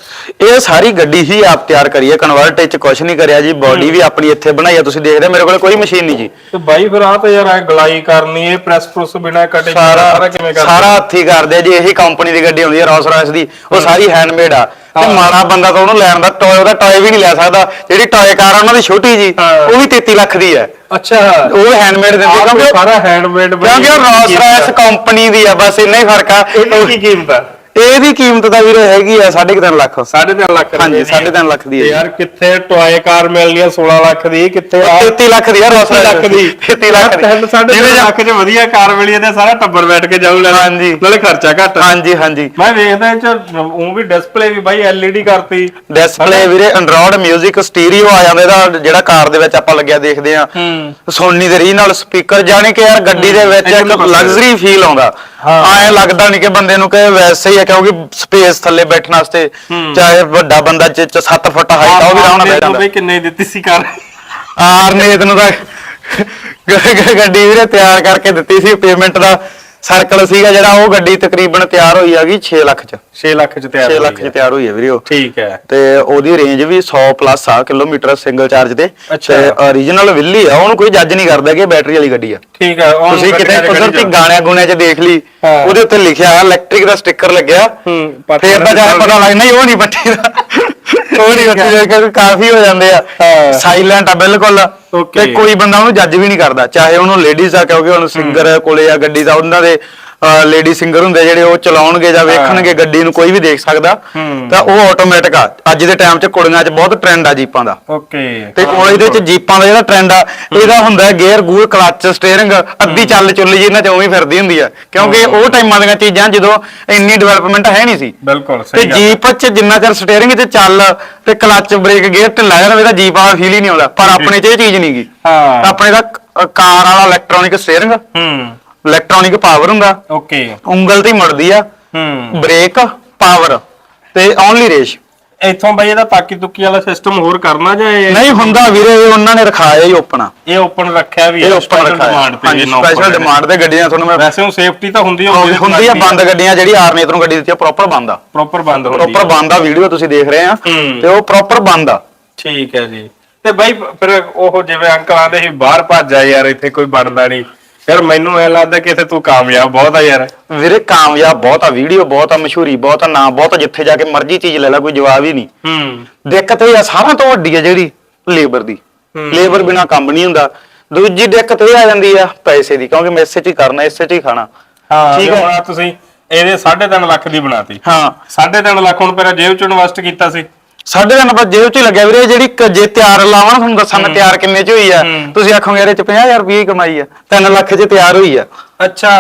ਇਹ ਸਾਰੀ ਗੱਡੀ ਹੀ ਆਪ ਤਿਆਰ ਕਰੀ ਹੈ ਕਨਵਰਟ ਵਿੱਚ ਕੁਝ ਨਹੀਂ ਕਰਿਆ ਜੀ ਬਾਡੀ ਵੀ ਆਪਣੀ ਇੱਥੇ ਬਣਾਈ ਆ ਤੁਸੀਂ ਦੇਖਦੇ ਹੋ, ਮੇਰੇ ਕੋਲ ਕੋਈ ਮਸ਼ੀਨ ਨਹੀਂ ਜੀ। ਤੇ ਬਾਈ ਫਿਰ ਆ ਤਾਂ ਯਾਰ ਐ ਗਲਾਈ ਕਰਨੀ ਇਹ ਪ੍ਰੈਸ ਪ੍ਰੈਸ ਬਿਨਾ ਕਟਿੰਗ ਸਾਰਾ ਕਿਵੇਂ ਕਰਦੇ ਸਾਰਾ ਹੱਥੀ ਕਰਦੇ ਜੀ ਇਹੀ ਕੰਪਨੀ ਦੀ ਗੱਡੀ ਹੁੰਦੀ ਹੈ ਰੌਸ ਰਾਇਸ ਦੀ ਉਹ ਸਾਰੀ ਹੈਂਡਮੇਡ ਆ। ਤੇ ਮਾੜਾ ਬੰਦਾ ਤਾਂ ਉਹਨੂੰ ਲੈਣ ਦਾ ਟੋਏ ਉਹਦਾ ਟੋਏ ਵੀ ਨਹੀਂ ਲੈ ਸਕਦਾ। ਜਿਹੜੀ ਟੋਏ ਕਾਰ ਆ ਉਹਨਾਂ ਦੀ ਛੋਟੀ ਜੀ। ਉਹ ਵੀ 33 ਲੱਖ ਦੀ ਹੈ ਅੱਛਾ। ਉਹ ਹੈਂਡਮੇਡ ਦਿੰਦੇ ਕਿਉਂਕਿ ਸਾਰਾ ਹੈਂਡਮੇਡ ਕਿਉਂਕਿ ਉਹ ਰੌਸ ਰਾਇਸ ਕੰਪਨੀ ਦੀ ਆ ਬਸ ਇੰਨਾ ਹੀ ਫ਼ਰਕ ਆ। ਇਹਦੀ ਕੀ ਕੀਮਤ ਆ? ਇਹਦੀ ਕੀਮਤ ਤਾਂ ਵੀਰੇ ਹੈਗੀ ਆ 3.5 ਲੱਖ। 3.5 ਲੱਖ ਰੁਪਏ ਹਾਂਜੀ ਦੀ ਹੈ। 3.5 ਲੱਖ ਦੀ ਤੇ ਹੈ ਯਾਰ ਕਿੱਥੇ ਟੋਏ ਕਾਰ ਮਿਲਣੀ ਆ 16 ਲੱਖ ਦੀ ਕਿੱਥੇ ਆ? 33 ਲੱਖ ਦੀ ਆ ਰੌਸ 30 ਲੱਖ ਦੀ। 33 ਲੱਖ ਦੀ। ਸਾਡੇ ਜਿਹਦੇ ਚ- ਲੱਖ ਚ ਵਧੀਆ ਕਾਰ ਮਿਲੀ ਤੇ ਸਾਰਾ ਟੱਬਰ ਬੈਠ ਕੇ ਜਾਊ ਲੈਣਾ ਹਾਂਜੀ। ਨਾਲੇ ਖਰਚਾ ਘੱਟ। ਹਾਂਜੀ ਹਾਂਜੀ। ਮੈਂ ਵੇਖਦਾ ਇਹ ਚ ਉਹ ਵੀ ਡਿਸਪਲੇ ਵੀ ਬਾਈ LED ਕਰਤੀ। ਡਿਸਪਲੇ ਵੀਰੇ ਐਂਡਰੋਇਡ 뮤직 ਸਟੀਰੀਓ ਆ ਜਾਂਦਾ ਇਹਦਾ ਜਿਹੜਾ ਕਾਰ ਦੇ ਵਿੱਚ ਆਪਾਂ ਲੱਗਿਆ ਦੇਖਦੇ ਆ। ਹੂੰ। ਸੋਨੀ ਦੇ ਰੀਜਨਲ ਸਪੀਕਰ ਜਾਣੀ ਕਿ ਯਾਰ ਗੱਡੀ ਦੇ ਵਿੱਚ ਇੱਕ। ਲਗਜ਼ਰੀ ਫੀਲ ਆਉਂਦਾ। ਹਾਂ। ਐਂ ਲੱਗਦਾ ਨਹੀਂ ਕਿ ਬੰਦੇ ਨੂੰ ਕਿ ਵੈਸੇ ਹੈ ਕਿਉਂਕਿ ਸਪੇਸ ਥੱਲੇ ਬੈਠਣ ਵਾਸਤੇ ਚਾਹੇ ਵੱਡਾ ਬੰਦਾ 7 ਫੁੱਟ ਹਾਈਟ ਆ ਉਹ ਵੀ ਆਰਾਮ ਨਾਲ ਬੈਠ ਜਾਂਦਾ। ਬਈ ਕਿੰਨੇ ਦਿੱਤੀ ਸੀ ਕਾਰ ਆਰ ਨੇ ਤੈਨੂੰ ਤਾਂ ਗੱਡੀ ਵੀਰੇ ਤਿਆਰ ਕਰਕੇ ਦਿੱਤੀ ਸੀ ਪੇਮੈਂਟ ਦਾ ਸਰਕਲ ਸੀਗਾ ਜਿਹੜਾ ਉਹ ਗੱਡੀ ਤਕਰੀਬਨ ਤਿਆਰ ਹੋਈ ਹੈਗੀ 6 ਲੱਖ ਚ। 6 ਲੱਖ ਚ ਤਿਆਰ 6 ਹੋਈ ਲੱਖ। ਚ ਤਿਆਰ ਹੋਈ ਹੈ ਵੀਰੇ ਉਹ। ਠੀਕ ਹੈ। ਤੇ ਉਹਦੀ ਰੇਂਜ ਵੀ 100 ਪਲੱਸ ਆ ਕਿਲੋਮੀਟਰ ਸਿੰਗਲ ਚਾਰਜ ਤੇ। ਤੇ origignal ਵਿੱਲੀ ਆ ਉਹਨੂੰ ਕੋਈ ਜੱਜ ਨਹੀਂ ਕਰਦਾ ਕਿ ਬੈਟਰੀ ਵਾਲੀ ਗੱਡੀ ਆ। ਠੀਕ ਹੈ ਤੁਸੀਂ ਕਿਤੇ ਕੁਦਰਤੀ ਗਾਣਿਆਂ ਗੁਣਿਆਂ 'ਚ ਦੇਖ ਲਈ। ਉਹਦੇ ਉੱਤੇ ਲਿਖਿਆ ਆ ਇਲੈਕਟ੍ਰਿਕ ਦਾ ਸਟicker ਲੱਗਿਆ। ਫੇਰ ਤਾਂ ਜਾ ਕੇ ਪਤਾ ਲੱਗ ਨਹੀਂ ਉਹ ਨਹੀਂ ਪੱਟੀ ਦਾ। ਉਹ ਨਹੀਂ ਪੱਟੀ ਦਾ। ਕਾਫੀ ਹੋ ਜਾਂਦੇ ਆ। ਸਾਇਲੈਂਟ ਆ ਬਿਲਕੁਲ। Okay। ਤੇ ਕੋਈ ਬੰਦਾ ਉਹਨੂੰ ਜੱਜ ਵੀ ਨਹੀਂ ਕਰਦਾ ਚਾਹੇ ਉਹਨੂੰ ਲੇਡੀਜ਼ ਆ ਕਿਉਂਕਿ ਹੁਣ ਸਿੰਗਰ ਕੋਲੇ ਆ ਗੱਡੀ ਦਾ ਉਹਨਾਂ ਦੇ ਲੇਡੀ ਸਿੰਗਰ ਹੁੰਦੇ ਜਿਹੜੇ ਉਹ ਚਲਾਉਣਗੇ ਜਾਂ ਵੇਖਣਗੇ ਗੱਡੀ ਨੂੰ ਕੋਈ ਵੀ ਦੇਖ ਸਕਦਾ। ਤਾਂ ਉਹ ਆਟੋਮੈਟਿਕ ਆ। ਅੱਜ ਦੇ ਟਾਈਮ 'ਚ ਕੁੜੀਆਂ 'ਚ ਬਹੁਤ ਟ੍ਰੈਂਡ ਆ ਜੀਪਾਂ ਦਾ। ਓਕੇ ਤੇ ਉਹ ਇਹਦੇ ਚ ਜੀਪਾਂ ਦਾ ਜਿਹੜਾ ਟ੍ਰੈਂਡ ਆ ਇਹਦਾ ਹੁੰਦਾ ਗੇਅਰ ਗੂਰ ਕਲੱਚ ਸਟੀਅਰਿੰਗ ਅੱਧੀ ਚੱਲ ਚੁੱਲੀ ਜੀ ਇਹਨਾਂ ਚ ਉਵੇਂ ਫਿਰਦੀ ਹੁੰਦੀ ਆ। ਕਿਉਂਕਿ ਉਹ ਟਾਈਮਾਂ ਦੀਆਂ ਚੀਜ਼ਾਂ ਜਦੋਂ ਇੰਨੀ ਡਿਵੈਲਪਮੈਂਟ ਹੈ ਨਹੀਂ ਸੀ। ਬਿਲਕੁਲ ਤੇ ਜੀਪ ਚ ਜਿੰਨਾ ਚਿਰ ਸਟੀਅਰਿੰਗ ਤੇ ਚੱਲ ਤੇ ਕਲੱਚ ਬ੍ਰੇਕ ਗੇਅਰ ਢਿੱਲਾ ਜਾਣਾ ਇਹਦਾ ਜੀਪ ਵਾਲਾ ਫੀਲ ਹੀ ਨਹੀਂ ਆਉਂਦਾ। ਪਰ ਆਪਣੇ ਚ ਇਹ ਚੀਜ਼ ਨਹੀਂ ਗੀ। ਹਾਂ। ਆਪਣੇ ਦਾ ਕਾਰ ਵਾਲਾ ਇਲੈਕਟ੍ਰੋਨਿਕ ਸਟੀਅਰਿੰਗ ਹੂੰ। ਇਲੈਕਟ੍ਰੋਨਿਕ ਪਾਵਰ ਹੁੰਦਾ। ਓਕੇ ਉਂਗਲ ਤੇ ਹੀ ਮੁੜਦੀ ਆ। ਹੂੰ। ਬ੍ਰੇਕ ਪਾਵਰ ਤੇ ਓਨਲੀ ਰੇਸ਼ ਇੱਥੋਂ ਬਾਈ ਇਹਦਾ ਤਾਕੀ ਤੁਕੀ ਵਾਲਾ ਸਿਸਟਮ ਹੋਰ ਕਰਨਾ ਜਾਂ ਇਹ ਨਹੀਂ ਹੁੰਦਾ ਵੀਰੇ ਇਹ ਉਹਨਾਂ ਨੇ ਰਖਾਇਆ ਹੀ ਓਪਨ ਇਹ ਓਪਨ ਰੱਖਿਆ ਵੀ ਇਹ ਓਪਨ ਰੱਖਿਆ। ਤੇ ਹਾਂਜੀ ਸਪੈਸ਼ਲ। ਡਿਮਾਂਡ ਤੇ ਗੱਡੀਆਂ ਤੁਹਾਨੂੰ ਮੈਂ ਵੈਸੇ ਉਹ ਸੇਫਟੀ ਤਾਂ ਹੁੰਦੀ ਹੁੰਦੀ ਆ। ਬੰਦ ਗੱਡੀਆਂ ਜਿਹੜੀ ਗੱਡੀ ਦਿੱਤੀ ਆ ਪ੍ਰੋਪਰ ਬੰਦ ਆ। ਪ੍ਰੋਪਰ ਬੰਦ ਹੁੰਦੀ ਪ੍ਰੋਪਰ ਬੰਦ ਆ ਵੀਡੀਓ ਤੁਸੀਂ ਦੇਖ ਰਹੇ ਆ। ਤੇ ਉਹ ਪ੍ਰੋਪਰ ਬੰਦ ਆ। ਠੀਕ ਹੈ ਜੀ। ਤੇ ਬਾਈ ਫਿਰ ਉਹ ਜਿਵੇਂ ਅੰਕਲ ਆਂਦੇ ਸੀ ਬਾਹਰ ਭੱਜ ਜਾ ਯਾਰ ਇੱਥੇ ਕੋਈ ਬਣਦਾ ਨਹੀਂ। ਫਿਰ ਮੈਨੂੰ ਐ ਲੱਗਦਾ ਕਿ ਇੱਥੇ ਤੂੰ ਕਾਮਯਾਬ ਬਹੁਤ ਆ ਯਾਰ। ਵੀਰੇ ਕਾਮਯਾਬ ਬਹੁਤ ਆ ਵੀਡੀਓ ਬਹੁਤ ਆ ਮਸ਼ਹੂਰੀ ਬਹੁਤ ਆ ਨਾਮ ਬਹੁਤ ਆ ਜਿੱਥੇ ਜਾ ਕੇ ਮਰਜ਼ੀ ਚੀਜ਼ ਲੈ ਲੈ ਕੋਈ ਜਵਾਬ ਹੀ ਨਹੀਂ। ਹੂੰ। ਦਿੱਕਤ ਇਹ ਆ ਸਾਰਿਆਂ ਤੋਂ ਵੱਡੀ ਆ ਜਿਹੜੀ ਲੇਬਰ ਦੀ। ਲੇਬਰ ਬਿਨਾ ਕੰਮ ਨਹੀਂ ਹੁੰਦਾ। ਦੂਜੀ ਦਿੱਕਤ ਇਹ ਆ ਜਾਂਦੀ ਆ ਪੈਸੇ ਦੀ ਕਿਉਂਕਿ ਮੈਂ ਇਸੇ ਚ ਹੀ ਕਰਨਾ ਇਸੇ ਚ ਹੀ ਖਾਣਾ। ਹਾਂ ਠੀਕ ਠੀਕ ਹੈ। ਹੈ ਤੁਸੀਂ ਇਹਦੇ 3.5 ਲੱਖ ਦੀ ਬਣਾਤੀ। ਹਾਂ। 3.5 ਲੱਖ ਹੁਣ ਪਹਿਲਾਂ ਜੇਬ ਚ ਇਨਵੈਸਟ ਕੀਤਾ ਸੀ। ਸਾਡੇ ਦਿਨ ਬਾਅਦ ਜੇਬ ਚ ਹੀ ਲੱਗਿਆ ਵੀਰੇ ਜਿਹੜੀ ਕ- ਜੇ ਤਿਆਰ ਲਾਵਾਂ ਨਾ ਤੁਹਾਨੂੰ ਦੱਸਾਂ ਮੈਂ ਤਿਆਰ ਕਿੰਨੇ ਚ ਹੋਈ ਆ। ਤੁਸੀਂ ਆਖੋਗੇ ਇਹਦੇ ਚ 50000 ਰੁਪਏ ਕਮਾਈ ਆ 3 ਲੱਖ ਚ ਤਿਆਰ ਹੋਈ ਆ। ਅੱਛਾ।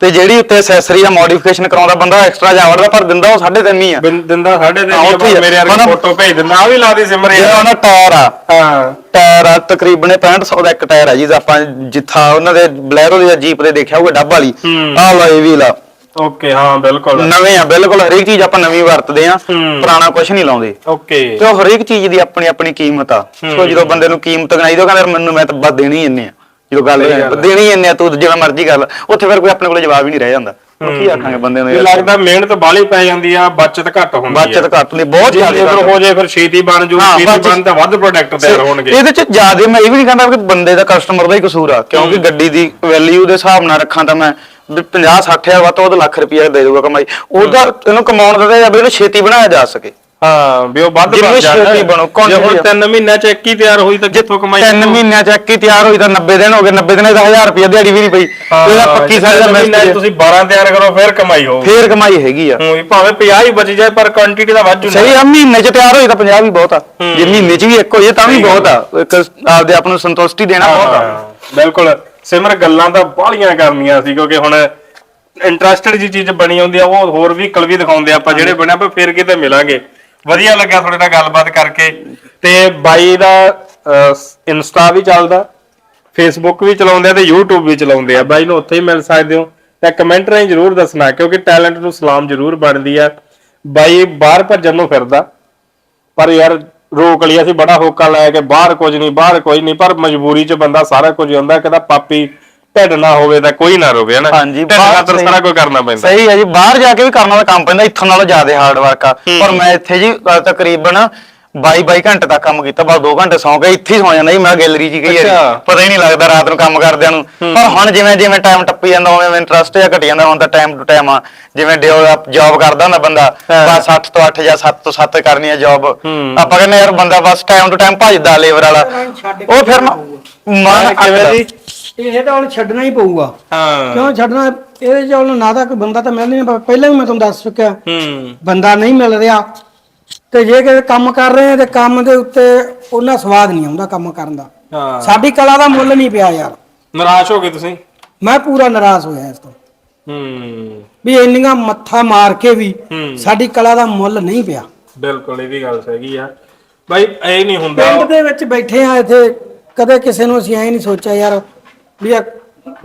ਤੇ ਜਿਹੜੀ ਉੱਤੇ ਐਕਸੈਸਰੀ ਆ ਮੋਡੀਫਿਕੇਸ਼ਨ ਕਰਾਉਂਦਾ ਬੰਦਾ ਐਕਸਟਰਾ ਜਾਵੜਦਾ ਪਰ ਦਿੰਦਾ ਉਹ 3.5 ਹੀ ਆ। ਦਿੰਦਾ 3.5 ਹਾਂ, ਉੱਥੇ ਹੀ ਆ। ਮੇਰੇ ਵਾਲੀ ਹੁਣ- ਫੋਟੋ ਭੇਜ ਦਿੰਦਾ ਆ ਵੀ ਲਾ ਦੇ ਸਿਮਰ ਜਿਹੜਾ ਉਹਨਾਂ ਟਾਇਰ ਆ। ਹਾਂ। ਟਾਇਰ ਆ ਤਕਰੀਬਨ 6500 ਦਾ ਇੱਕ ਟਾਇਰ ਆ ਜੀ ਆਪਾਂ ਜਿੱਥਾ ਉਹਨਾਂ ਦੇ ਬਲੈਰੋ ਦੇ ਜੀਪ ਦੇ ਦੇਖਿਆ ਹੋਊਗਾ ਡੱਬ ਵਾਲੀ। ਹੂੰ। ਆਹ ਲਾ ਇਹ ਵੀ ਲਾ। ਓਕੇ ਹਾਂ ਬਿਲਕੁਲ। ਨਵੇਂ ਆ ਬਿਲਕੁਲ ਹਰੇਕ ਚੀਜ਼ ਆਪਾਂ ਨਵੀਂ ਵਰਤਦੇ ਆ ਹੂੰ। ਪੁਰਾਣਾ ਕੁਝ ਨਹੀਂ ਲਾਉਂਦੇ। ਓਕੇ ਤੇ ਉਹ ਹਰੇਕ ਚੀਜ਼ ਦੀ ਆਪਣੀ ਆਪਣੀ ਕੀਮਤ ਆ। ਸੋ ਜਦੋਂ ਬੰਦੇ ਨੂੰ ਕੀਮਤ ਗਣਾਈ ਦੋ ਕਹਿੰਦਾ ਮੈਨੂੰ ਮੈਂ ਤਾਂ ਬਸ ਦੇਣੀ ਹੀ ਇੰਨੇ ਆ। ਜਦੋਂ ਗੱਲ ਇਹ ਦੇਣੀ ਹੀ ਇੰਨੇ ਆ ਤੂੰ ਜਿਵੇਂ ਮਰਜ਼ੀ ਕਰ ਲੈ। ਉੱਥੇ ਫਿਰ ਕੋਈ ਆਪਣੇ ਕੋਲ ਜਵਾਬ ਹੀ ਨਹੀਂ ਰਹਿ ਜਾਂਦਾ। ਕੀ ਆਖਾਂਗੇ ਬੰਦੇ ਨੂੰ ਇਹ ਯਾਰ? ਲੱਗਦਾ ਮਿਹਨਤ ਬਾਹਲੀ ਪੈ ਜਾਂਦੀ ਆ ਬਚਤ ਘੱਟ ਹੁੰਦੀ ਆ। ਬਚਤ ਘੱਟ ਹੁੰਦੀ ਬਹੁਤ ਜੇ ਜ਼ਿਆਦਾ ਹੋ ਜਾਏ ਫਿਰ ਛੇਤੀ ਬਣ ਜੂ ਹਾਂ, ਛੇਤੀ ਬਸ- ਬਣ ਤਾਂ ਵੱਧ ਪ੍ਰੋਡਕਟ ਤਿਆਰ ਹੋਣਗੇ। ਇਹਦੇ ਚ ਜ਼ਿਆਦਾ ਮੈਂ ਇਹ ਵੀ ਨਹੀਂ ਕਹਿੰਦਾ ਕਿ ਬੰਦੇ ਦਾ ਕਸਟਮਰ ਦਾ ਹੀ ਕਸੂਰ ਆ। ਕਿਉਂਕਿ ਗੱਡੀ ਦੀ ਵੈਲਿਊ ਦੇ ਹਿਸਾਬ ਨਾਲ ਰੱਖਾਂ ਤਾਂ ਮੈਂ 50 60000 ਵੱਧ ਤੋਂ ਵੱਧ ਲੱਖ ਰੁਪਇਆ ਦੇ ਦੂਗਾ ਕਮਾਈ। ਉਹਦਾ ਇਹਨੂੰ ਕਮਾਉਣ ਦਾ ਤਾਂ ਇਹ ਆ ਵੀ ਇਹਨੂੰ ਛੇਤੀ ਬਣਾਇਆ ਜਾ ਸਕੇ। ਹਾਂ ਵੀ ਉਹ ਵੱਧ ਜਿੰਨੀ ਬਣ ਜਾਣਾ ਛੇਤੀ ਬਣੋ, ਜੇ ਹੁਣ quantity 3 ਮਹੀਨਿਆਂ ਚ ਇੱਕ ਹੀ ਤਿਆਰ ਹੋਈ ਤਾਂ ਕਿੱਥੋਂ ਕਮਾਈ ਤਿੰਨ ਮਹੀਨਿਆਂ ਚ ਇੱਕ ਹੀ ਤਿਆਰ ਹੋਈ ਤਾਂ 90 ਦਿਨ ਹੋ ਗਏ 90 ਦਿਨਾਂ ਦਾ 1000 ਰੁਪਇਆ ਦਿਹਾੜੀ ਵੀ ਨਹੀਂ ਪਈ। ਇਹਦਾ ਪੱਕੀ ਸਾਈਜ਼ ਦਾ ਮਹੀਨਿਆਂ 'ਚ ਮਿਸਤਰੀ ਤੁਸੀਂ 12 ਤਿਆਰ ਕਰੋ ਫਿਰ ਕਮਾਈ ਹੋਊ। ਫੇਰ ਕਮਾਈ ਹੈਗੀ ਆ। ਹੂੰ ਵੀ ਭਾਵੇਂ 50 ਹੀ ਬਚ ਜਾਏ ਪਰ ਕੁਆਂਟੀਟੀ ਦਾ ਵੱਧ ਜੂ ਸਹੀ ਆ ਮਹੀਨੇ ਚ ਤਿਆਰ ਹੋਈ ਤਾਂ 50 ਵੀ ਬਹੁਤ ਆ। ਜੇ ਮਹੀਨੇ ਚ ਵੀ ਇੱਕ ਹੋਈ ਤਾਂ ਵੀ ਬਹੁਤ ਆ। ਇੱਕ ਆਪਦੇ ਆਪ ਨੂੰ ਸੰਤੁਸ਼ਟੀ ਦੇਣਾ ਬਹੁਤ ਆ। ਬਿਲਕੁਲ। ਸਿਮਰ ਗੱਲਾਂ ਤਾਂ ਬਾਹਲੀਆਂ ਕਰਨੀਆਂ ਸੀ ਕਿਉਂਕਿ ਹੁਣ ਇੰਟਰਸਟਡ ਜੀ ਚੀਜ਼ ਬਣੀ ਹੁੰਦੀ ਆ ਉਹ ਹੋਰ ਵੀ ਕਲਵੀ ਦਿਖਾਉਂਦੇ ਆਪਾਂ ਜਿਹੜੇ ਬਣਿਆ ਆਪਾਂ ਫਿਰ ਕਿਤੇ ਮਿਲਾਂਗੇ। ਵਧੀਆ ਲੱਗਿਆ ਤੁਹਾਡੇ ਨਾਲ ਗੱਲਬਾਤ ਕਰਕੇ। ਤੇ ਬਾਈ ਦਾ ਇੰਸਟਾ ਵੀ ਚੱਲਦਾ ਫੇਸਬੁੱਕ ਵੀ ਚਲਾਉਂਦੇ ਆ ਤੇ YouTube ਵੀ ਚਲਾਉਂਦੇ ਆ। ਬਾਈ ਨੂੰ ਉੱਥੇ ਹੀ ਮਿਲ ਸਕਦੇ ਹੋ। ਤੇ ਕਮੈਂਟ ਰਾਹੀਂ ਜਰੂਰ ਦੱਸਣਾ ਕਿਉਂਕਿ ਟੈਲੈਂਟ ਨੂੰ ਸਲਾਮ ਜਰੂਰ ਬਣਦੀ ਆ। ਬਾਈ ਬਾਹਰ ਭੱਜਣ ਨੂੰ ਫਿਰਦਾ ਪਰ ਯਾਰ ਰੋਕ ਲਿਆ ਸੀ ਬੜਾ ਹੋਕਾ ਲਾਇਆ ਕਿ ਬਾਹਰ ਕੁਝ ਨਹੀਂ ਬਾਹਰ ਕੋਈ ਨਹੀਂ ਪਰ ਮਜਬੂਰੀ 'ਚ ਬੰਦਾ ਸਾਰਾ ਕੁਝ ਹੁੰਦਾ ਕਹਿੰਦਾ ਪਾਪੀ ਢਿੱਡ ਨਾ ਹੋਵੇ ਤਾਂ ਕੋਈ ਨਾ ਰੋਵੇ ਹਨਾ? ਹਾਂਜੀ, ਢਿੱਡ ਬਾਹਰ ਖਾਤਰ ਸਹੀ। ਸਾਰਾ ਕੁਝ ਕਰਨਾ ਪੈਂਦਾ। ਸਹੀ ਹੈ ਜੀ ਬਾਹਰ ਜਾ ਕੇ ਵੀ ਕਰਨਾ ਦਾ ਕੰਮ ਪੈਂਦਾ ਇੱਥੋਂ ਨਾਲੋਂ ਜ਼ਿਆਦਾ ਹਾਰਡ ਵਰਕ ਆ। ਪਰ ਮੈਂ ਇੱਥੇ ਜੀ ਤਕਰੀਬਨ 22 22 ਘੰਟੇ ਤੱਕ ਕੰਮ ਕੀਤਾ ਬਸ 2 ਘੰਟੇ ਸੌਂ ਕੇ ਇੱਥੇ ਹੀ ਸੌ ਜਾਂਦਾ ਜੀ ਮੈਂ ਗੈਲਰੀ 'ਚ ਹੀ ਕਈ ਵਾਰੀ ਅੱਛਾ। ਪਤਾ ਹੀ ਨਹੀਂ ਲੱਗਦਾ ਰਾਤ ਨੂੰ ਕੰਮ ਕਰਦਿਆਂ ਨੂੰ। ਪਰ ਹੁਣ ਜਿਵੇਂ ਜਿਵੇਂ ਟਾਈਮ ਟੱਪੀ ਜਾਂਦਾ ਉਵੇਂ ਇੰਟਰਸਟ ਜਿਹਾ ਘਟੀ ਜਾਂਦਾ ਹੁਣ ਤਾਂ ਟਾਈਮ ਟੂ ਟਾਈਮ ਆ। ਜਿਵੇਂ ਜੌਬ ਕਰਦਾ ਹੁੰਦਾ ਬੰਦਾ ਬਸ 8 ਤੋਂ 8 ਜਾਂ 7 ਤੋਂ 7 ਕਰਨੀ ਹੈ। ਜੌਬ ਆਪਾਂ ਕਹਿੰਦੇ ਯਾਰ ਬੰਦਾ ਬਸ ਟਾਈਮ ਟੂ ਟਾਈਮ ਭੱਜਦਾ ਲੇਬਰ ਵਾਲਾ। ਉਹ ਫਿਰ ਨਾ ਮਨ ਕਿਵੇਂ। ਜੀ? ਇਹ ਤਾਂ ਹੁਣ ਛੱਡਣਾ ਹੀ ਪਊਗਾ। ਹਾਂ। ਕਿਉਂ ਛੱਡਣਾ? ਇਹਦੇ ਚ ਹੁਣ ਨਾ ਤਾਂ ਕੋਈ ਬੰਦਾ ਤਾਂ ਮਿਲ ਨਹੀਂ ਰਿਹਾ। ਪਹਿਲਾਂ ਵੀ ਮੈਂ ਤੁਹਾਨੂੰ ਦੱਸ ਚੁੱਕਿਆ। ਹੂੰ। ਬੰਦਾ ਨਹੀਂ ਮਿਲ ਰਿਹਾ। ਤੇ ਜੇ ਕਿਤੇ ਕੰਮ ਕਰ ਰਹੇ ਆ ਤੇ ਕੰਮ ਦੇ ਉੱਤੇ ਉਹਨਾਂ ਸਵਾਦ ਨਹੀਂ ਆਉਂਦਾ ਕੰਮ ਕਰਨ ਦਾ। ਹਾਂ। ਸਾਡੀ ਕਲਾ ਦਾ ਮੁੱਲ ਨਹੀਂ ਪਿਆ ਯਾਰ। ਨਿਰਾਸ਼ ਹੋ ਗਏ ਤੁਸੀਂ? ਮੈਂ ਪੂਰਾ ਨਾਰਾਜ਼ ਹੋਇਆ ਇਸ ਤੋਂ। ਹੂੰ। ਵੀ ਇੰਨੀਆਂ ਮੱਥਾ ਮਾਰ ਕੇ ਵੀ ਹੂੰ। ਸਾਡੀ ਕਲਾ ਦਾ ਮੁੱਲ ਨਹੀਂ ਪਿਆ। ਬਿਲਕੁਲ ਇਹ ਵੀ ਗੱਲ ਸਹੀ ਆ। ਬਾਈ ਇਹ ਨਹੀਂ ਹੁੰਦਾ। ਪਿੰਡ ਦੇ ਵਿੱਚ ਬੈਠੇ ਆ ਇੱਥੇ ਕਦੇ ਕਿਸੇ ਨੂੰ ਅਸੀਂ ਐ ਨਹੀਂ ਸੋਚਿਆ ਯਾਰ ਵੀ ਇਹ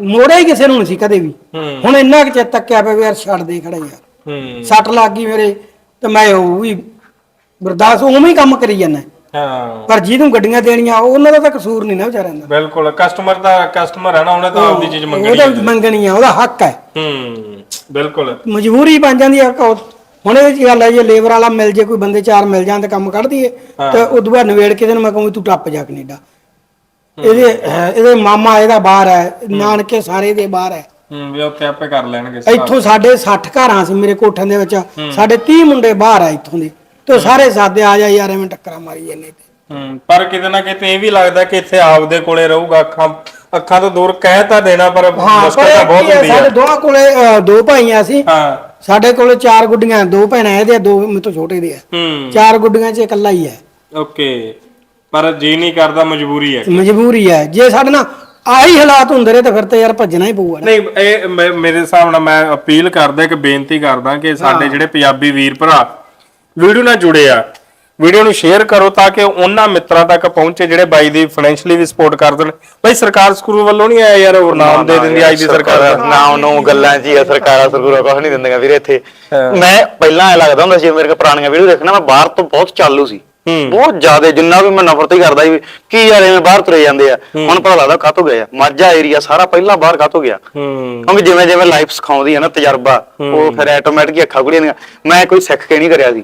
ਮੋੜੇ ਹੀ ਕਿਸੇ ਨੂੰ ਨਹੀਂ ਸੀ ਕਦੇ ਵੀ। ਹੂੰ। ਹੁਣ ਇੰਨਾ ਕਿ ਚਿੱਤ ਤੱਕਿਆ ਪਿਆ ਵੀ ਯਾਰ ਛੱਡ ਦੇ ਖੜਾ ਯਾਰ ਹੂੰ। ਸੱਟ ਲੱਗ ਗਈ ਮੇਰੇ ਤੇ ਮੈਂ ਉਹ ਵੀ ਬਰਦਾਸ਼ਤ ਉਵੇਂ ਹੀ ਕੰਮ ਕਰੀ ਜਾਂਦਾ। ਹਾਂ। ਪਰ ਜਿਹਨੂੰ ਗੱਡੀਆਂ ਦੇਣੀਆਂ ਉਹਨਾਂ ਦਾ ਤਾਂ ਕਸੂਰ ਨਹੀਂ ਨਾ ਵਿਚਾਰਿਆਂ ਦਾ। ਬਿਲਕੁਲ ਕਸਟਮਰ ਦਾ ਕਸਟਮਰ ਹੈ ਨਾ ਉਹਨੇ ਤਾਂ ਆਪਦੀ ਚੀਜ਼ ਮੰਗਣੀ ਉਹਦਾ। ਮੰਗਣੀ ਆ ਉਹਦਾ ਹੱਕ ਹੈ। ਹੂੰ ਬਿਲਕੁਲ। ਮਜਬੂਰੀ ਬਣ ਜਾਂਦੀ ਆ ਹੁਣ ਇਹ ਗੱਲ ਹੈ ਜੇ ਲੇਬਰ ਵਾਲਾ ਮਿਲ ਜੇ ਕੋਈ ਬੰਦੇ ਚਾਰ ਮਿਲ ਜਾਣ ਤੇ ਕੰਮ ਕੱਢ ਦਈਏ ਤੇ ਉਦੋਂ ਬਾਅਦ ਨਵੇੜ ਕੇ ਤੈਨੂੰ ਮੈਂ ਕਹੂੰ ਤੂੰ ਟੱਪ ਜਾ ਕੈਨੇਡਾ। ਇਹਦੇ ਇਹਦੇ ਮਾਮਾ ਇਹਦਾ ਬਾਹਰ ਹੈ ਨਾਨਕੇ ਸਾਰੇ ਦੇ ਬਾਹਰ ਹੈ। ਹੂੰ ਵੀ ਉੱਥੇ ਆਪੇ ਕਰ ਲੈਣਗੇ ਇੱਥੋਂ ਸਾਡੇ 60 ਘਰਾਂ ਸੀ ਮੇਰੇ ਕੋਠਿਆਂ ਦੇ ਵਿੱਚ ਸਾਡੇ 30 ਮੁੰਡੇ ਬਾਹਰ ਆ ਇੱਥੋਂ ਦੇ। ਤੇ ਸਾਰੇ ਸਾਦੇ ਆ ਜਾ ਯਾਰ ਐਵੇਂ ਟੱਕਰਾਂ ਮਾਰੀ ਜਾਂਦੇ ਤੇ ਹੂੰ ਪਰ ਕਿਤੇ ਨਾ ਕਿਤੇ ਇਹ ਵੀ ਲੱਗਦਾ ਕਿ ਇੱਥੇ ਆਪਦੇ ਕੋਲੇ ਰਹੂਗਾ ਅੱਖਾਂ ਅੱਖਾਂ ਤੋਂ ਦੂਰ ਕਹਿ ਤਾਂ ਦੇਣਾ ਪਰ ਹਾਂ ਮੁਸ਼ਕਲ ਪਰ ਤਾਂ ਬਹੁਤ ਕੀ ਹੈ, ਹੁੰਦੀ ਸਾਡੇ ਹੈ ਦੋਹਾਂ ਕੋਲੇ ਦੋ ਭਾਈਆਂ ਸੀ। ਹਾਂ। ਸਾਡੇ ਕੋਲੇ ਚਾਰ ਗੁੱਡੀਆਂ ਦੋ ਭੈਣਾਂ ਇਹਦੇ ਆ, ਦੋ ਮੇਰੇ ਤੋਂ ਛੋਟੇ ਦੇ ਆ। ਹੂੰ। ਚਾਰ ਗੁੱਡੀਆਂ 'ਚ ਇਕੱਲਾ ਹੀ ਹੈ ਓਕੇ। ਪਰ ਜੀ ਨਹੀਂ ਕਰਦਾ ਮਜਬੂਰੀ ਹੈ। ਮਜਬੂਰੀ ਹੈ। ਜੇ ਸਾਡੇ ਨਾਲ ਆਹੀ ਹਾਲਾਤ ਹੁੰਦੇ ਰਹੇ ਤਾਂ ਫਿਰ ਤਾਂ ਯਾਰ ਭੱਜਣਾ ਹੀ ਪਊਗਾ ਨਾ। ਨਹੀਂ ਇਹ ਮੈਂ- ਮੇਰੇ ਹਿਸਾਬ ਨਾਲ ਮੈਂ ਅਪੀਲ ਕਰਦਾ ਇੱਕ ਬੇਨਤੀ ਕਰਦਾ ਕਿ ਸਾਡੇ ਜਿਹੜੇ ਪੰਜਾਬੀ ਵੀਰ ਭਰਾ ਵੀਡੀਓ ਨਾਲ ਜੁੜੇ ਆ। ਵੀਡੀਓ ਨੂੰ ਸ਼ੇਅਰ ਕਰੋ ਤਾਂ ਕਿ ਉਹਨਾਂ ਮਿੱਤਰਾਂ ਤੱਕ ਪਹੁੰਚੇ ਜਿਹੜੇ ਬਾਈ ਦੀ ਫਾਈਨੈਂਸ਼ਲੀ ਵੀ ਸਪੋਰਟ ਕਰ ਦੇਣ। ਬਾਈ ਸਰਕਾਰ ਸਕਰੂ ਵੱਲੋਂ ਨਹੀਂ ਆਇਆ ਯਾਰ ਉਹ ਨਾਮ ਦੇ ਦਿੰਦੀ ਅੱਜ ਦੀ ਸਰਕਾਰ ਨਾਮ ਨੂੰ ਗੱਲਾਂ ਆ ਸਰਕਾਰਾਂ ਸਰਗੁਰਾ ਕੁਝ ਨਹੀਂ ਦਿੰਦੀਆਂ ਵੀਰੇ ਇੱਥੇ। ਮੈਂ ਪਹਿਲਾਂ ਐ ਲੱਗਦਾ ਹੁੰਦਾ ਸੀ ਮੇਰੇ ਕੋ ਪੁਰਾਣੀਆਂ ਵੀਡੀਓ ਦੇਖਣਾ ਮੈਂ ਬਾਹਰ ਤੋਂ ਬਹੁਤ ਚਾਲੂ ਸੀ। ਬਹੁਤ ਜ਼ਿਆਦਾ ਜਿੰਨਾ ਵੀ ਮੈਂ ਨਫ਼ਰਤ ਹੀ ਕਰਦਾ ਸੀ ਕੀ ਯਾਰ ਐਵੇਂ ਬਾਹਰ ਤੁਰੇ ਜਾਂਦੇ ਆ। ਹੁਣ ਪਤਾ ਲੱਗਦਾ ਕਾਹਤੋਂ ਗਏ ਆ। ਮਾਝਾ ਏਰੀਆ ਸਾਰਾ ਪਹਿਲਾਂ ਬਾਹਰ ਕਾਹਤੋਂ ਗਿਆ। ਕਿਉਂਕਿ ਜਿਵੇਂ ਜਿਵੇਂ ਲਾਈਫ ਸਿਖਾਉਂਦੀ ਹੈ ਨਾ ਤਜਰਬਾ ਉਹ ਫਿਰ ਆਟੋਮੈਟਿਕ ਅੱਖਾਂ ਖੁੱਲੀਆਂ ਮੈਂ ਕੋਈ ਸਿੱਖ ਕੇ ਨਹੀਂ ਕਰਿਆ ਸੀ।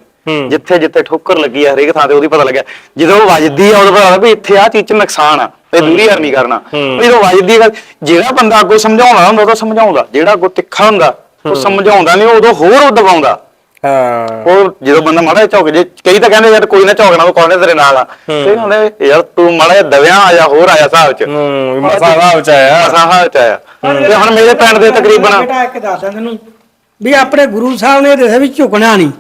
ਜਿੱਥੇ ਜਿੱਥੇ ਠੋਕਰ ਲੱਗੀ ਆ ਹਰੇਕ ਥਾਂ ਤੇ ਉਹਦੀ ਪਤਾ ਲੱਗਿਆ। ਜਦੋਂ ਉਹ ਵੱਜਦੀ ਆ ਉਦੋਂ ਪਤਾ ਲੱਗਦਾ ਵੀ ਇੱਥੇ ਆ ਚੀਜ਼ 'ਚ ਨੁਕਸਾਨ ਆ ਤੇ ਦੂਰੀ ਹਰ ਨਹੀਂ ਕਰਨਾ ਵੀ ਜਦੋਂ ਵੱਜਦੀ ਆ ਗੱਲ ਜਿਹੜਾ ਬੰਦਾ ਅੱਗੋਂ ਸਮਝਾਉਣਾ ਹੁੰਦਾ ਉਹ ਤਾਂ ਸਮਝਾਉਂਦਾ। ਜਿਹੜਾ ਅੱਗੋਂ ਤਿੱਖਾ ਹੁੰਦਾ ਉਹ ਸਮਝਾਉਂਦਾ ਨਹੀਂ ਉਦੋਂ ਹੋਰ ਉਹ ਦਬਾਉਂਦਾ। ਹਾਂ। ਉਹ ਜਦੋਂ ਬੰਦਾ ਮਾੜਾ ਜਿਹਾ ਝੁਕ ਜੇ ਕਈ ਤਾਂ ਕਹਿੰਦੇ ਯਾਰ ਕੋਈ ਨਾ ਝੁਕਣਾ ਉਹ ਕੌਣੇ ਤੇਰੇ ਨਾਲ ਆ? ਤੇ ਹੁੰਦੇ ਯਾਰ ਤੂੰ ਮਾੜਾ ਜਿਹਾ ਦਵਿਆ ਆ ਜਾ ਹੋਰ ਆ ਜਾ ਹਿਸਾਬ 'ਚ। ਹੂੰ ਮਸਾ ਦਾ ਵਿੱਚ ਆਇਆ। ਅਸਾਂ ਹਾਲ 'ਚ ਆਇਆ। ਤੇ ਹੁਣ ਮੇਰੇ ਪਿੰਡ ਦੇ ਤਕਰੀਬਨ ਬੇਟਾ ਇੱਕ ਦੱਸਦਾ ਤੈਨੂੰ ਵੀ ਆਪਣੇ ਗੁਰੂ ਸਾਹਿਬ ਨੇ ਦੱਸਿਆ ਵੀ ਝੁਕਣਾ ਨਹੀਂ।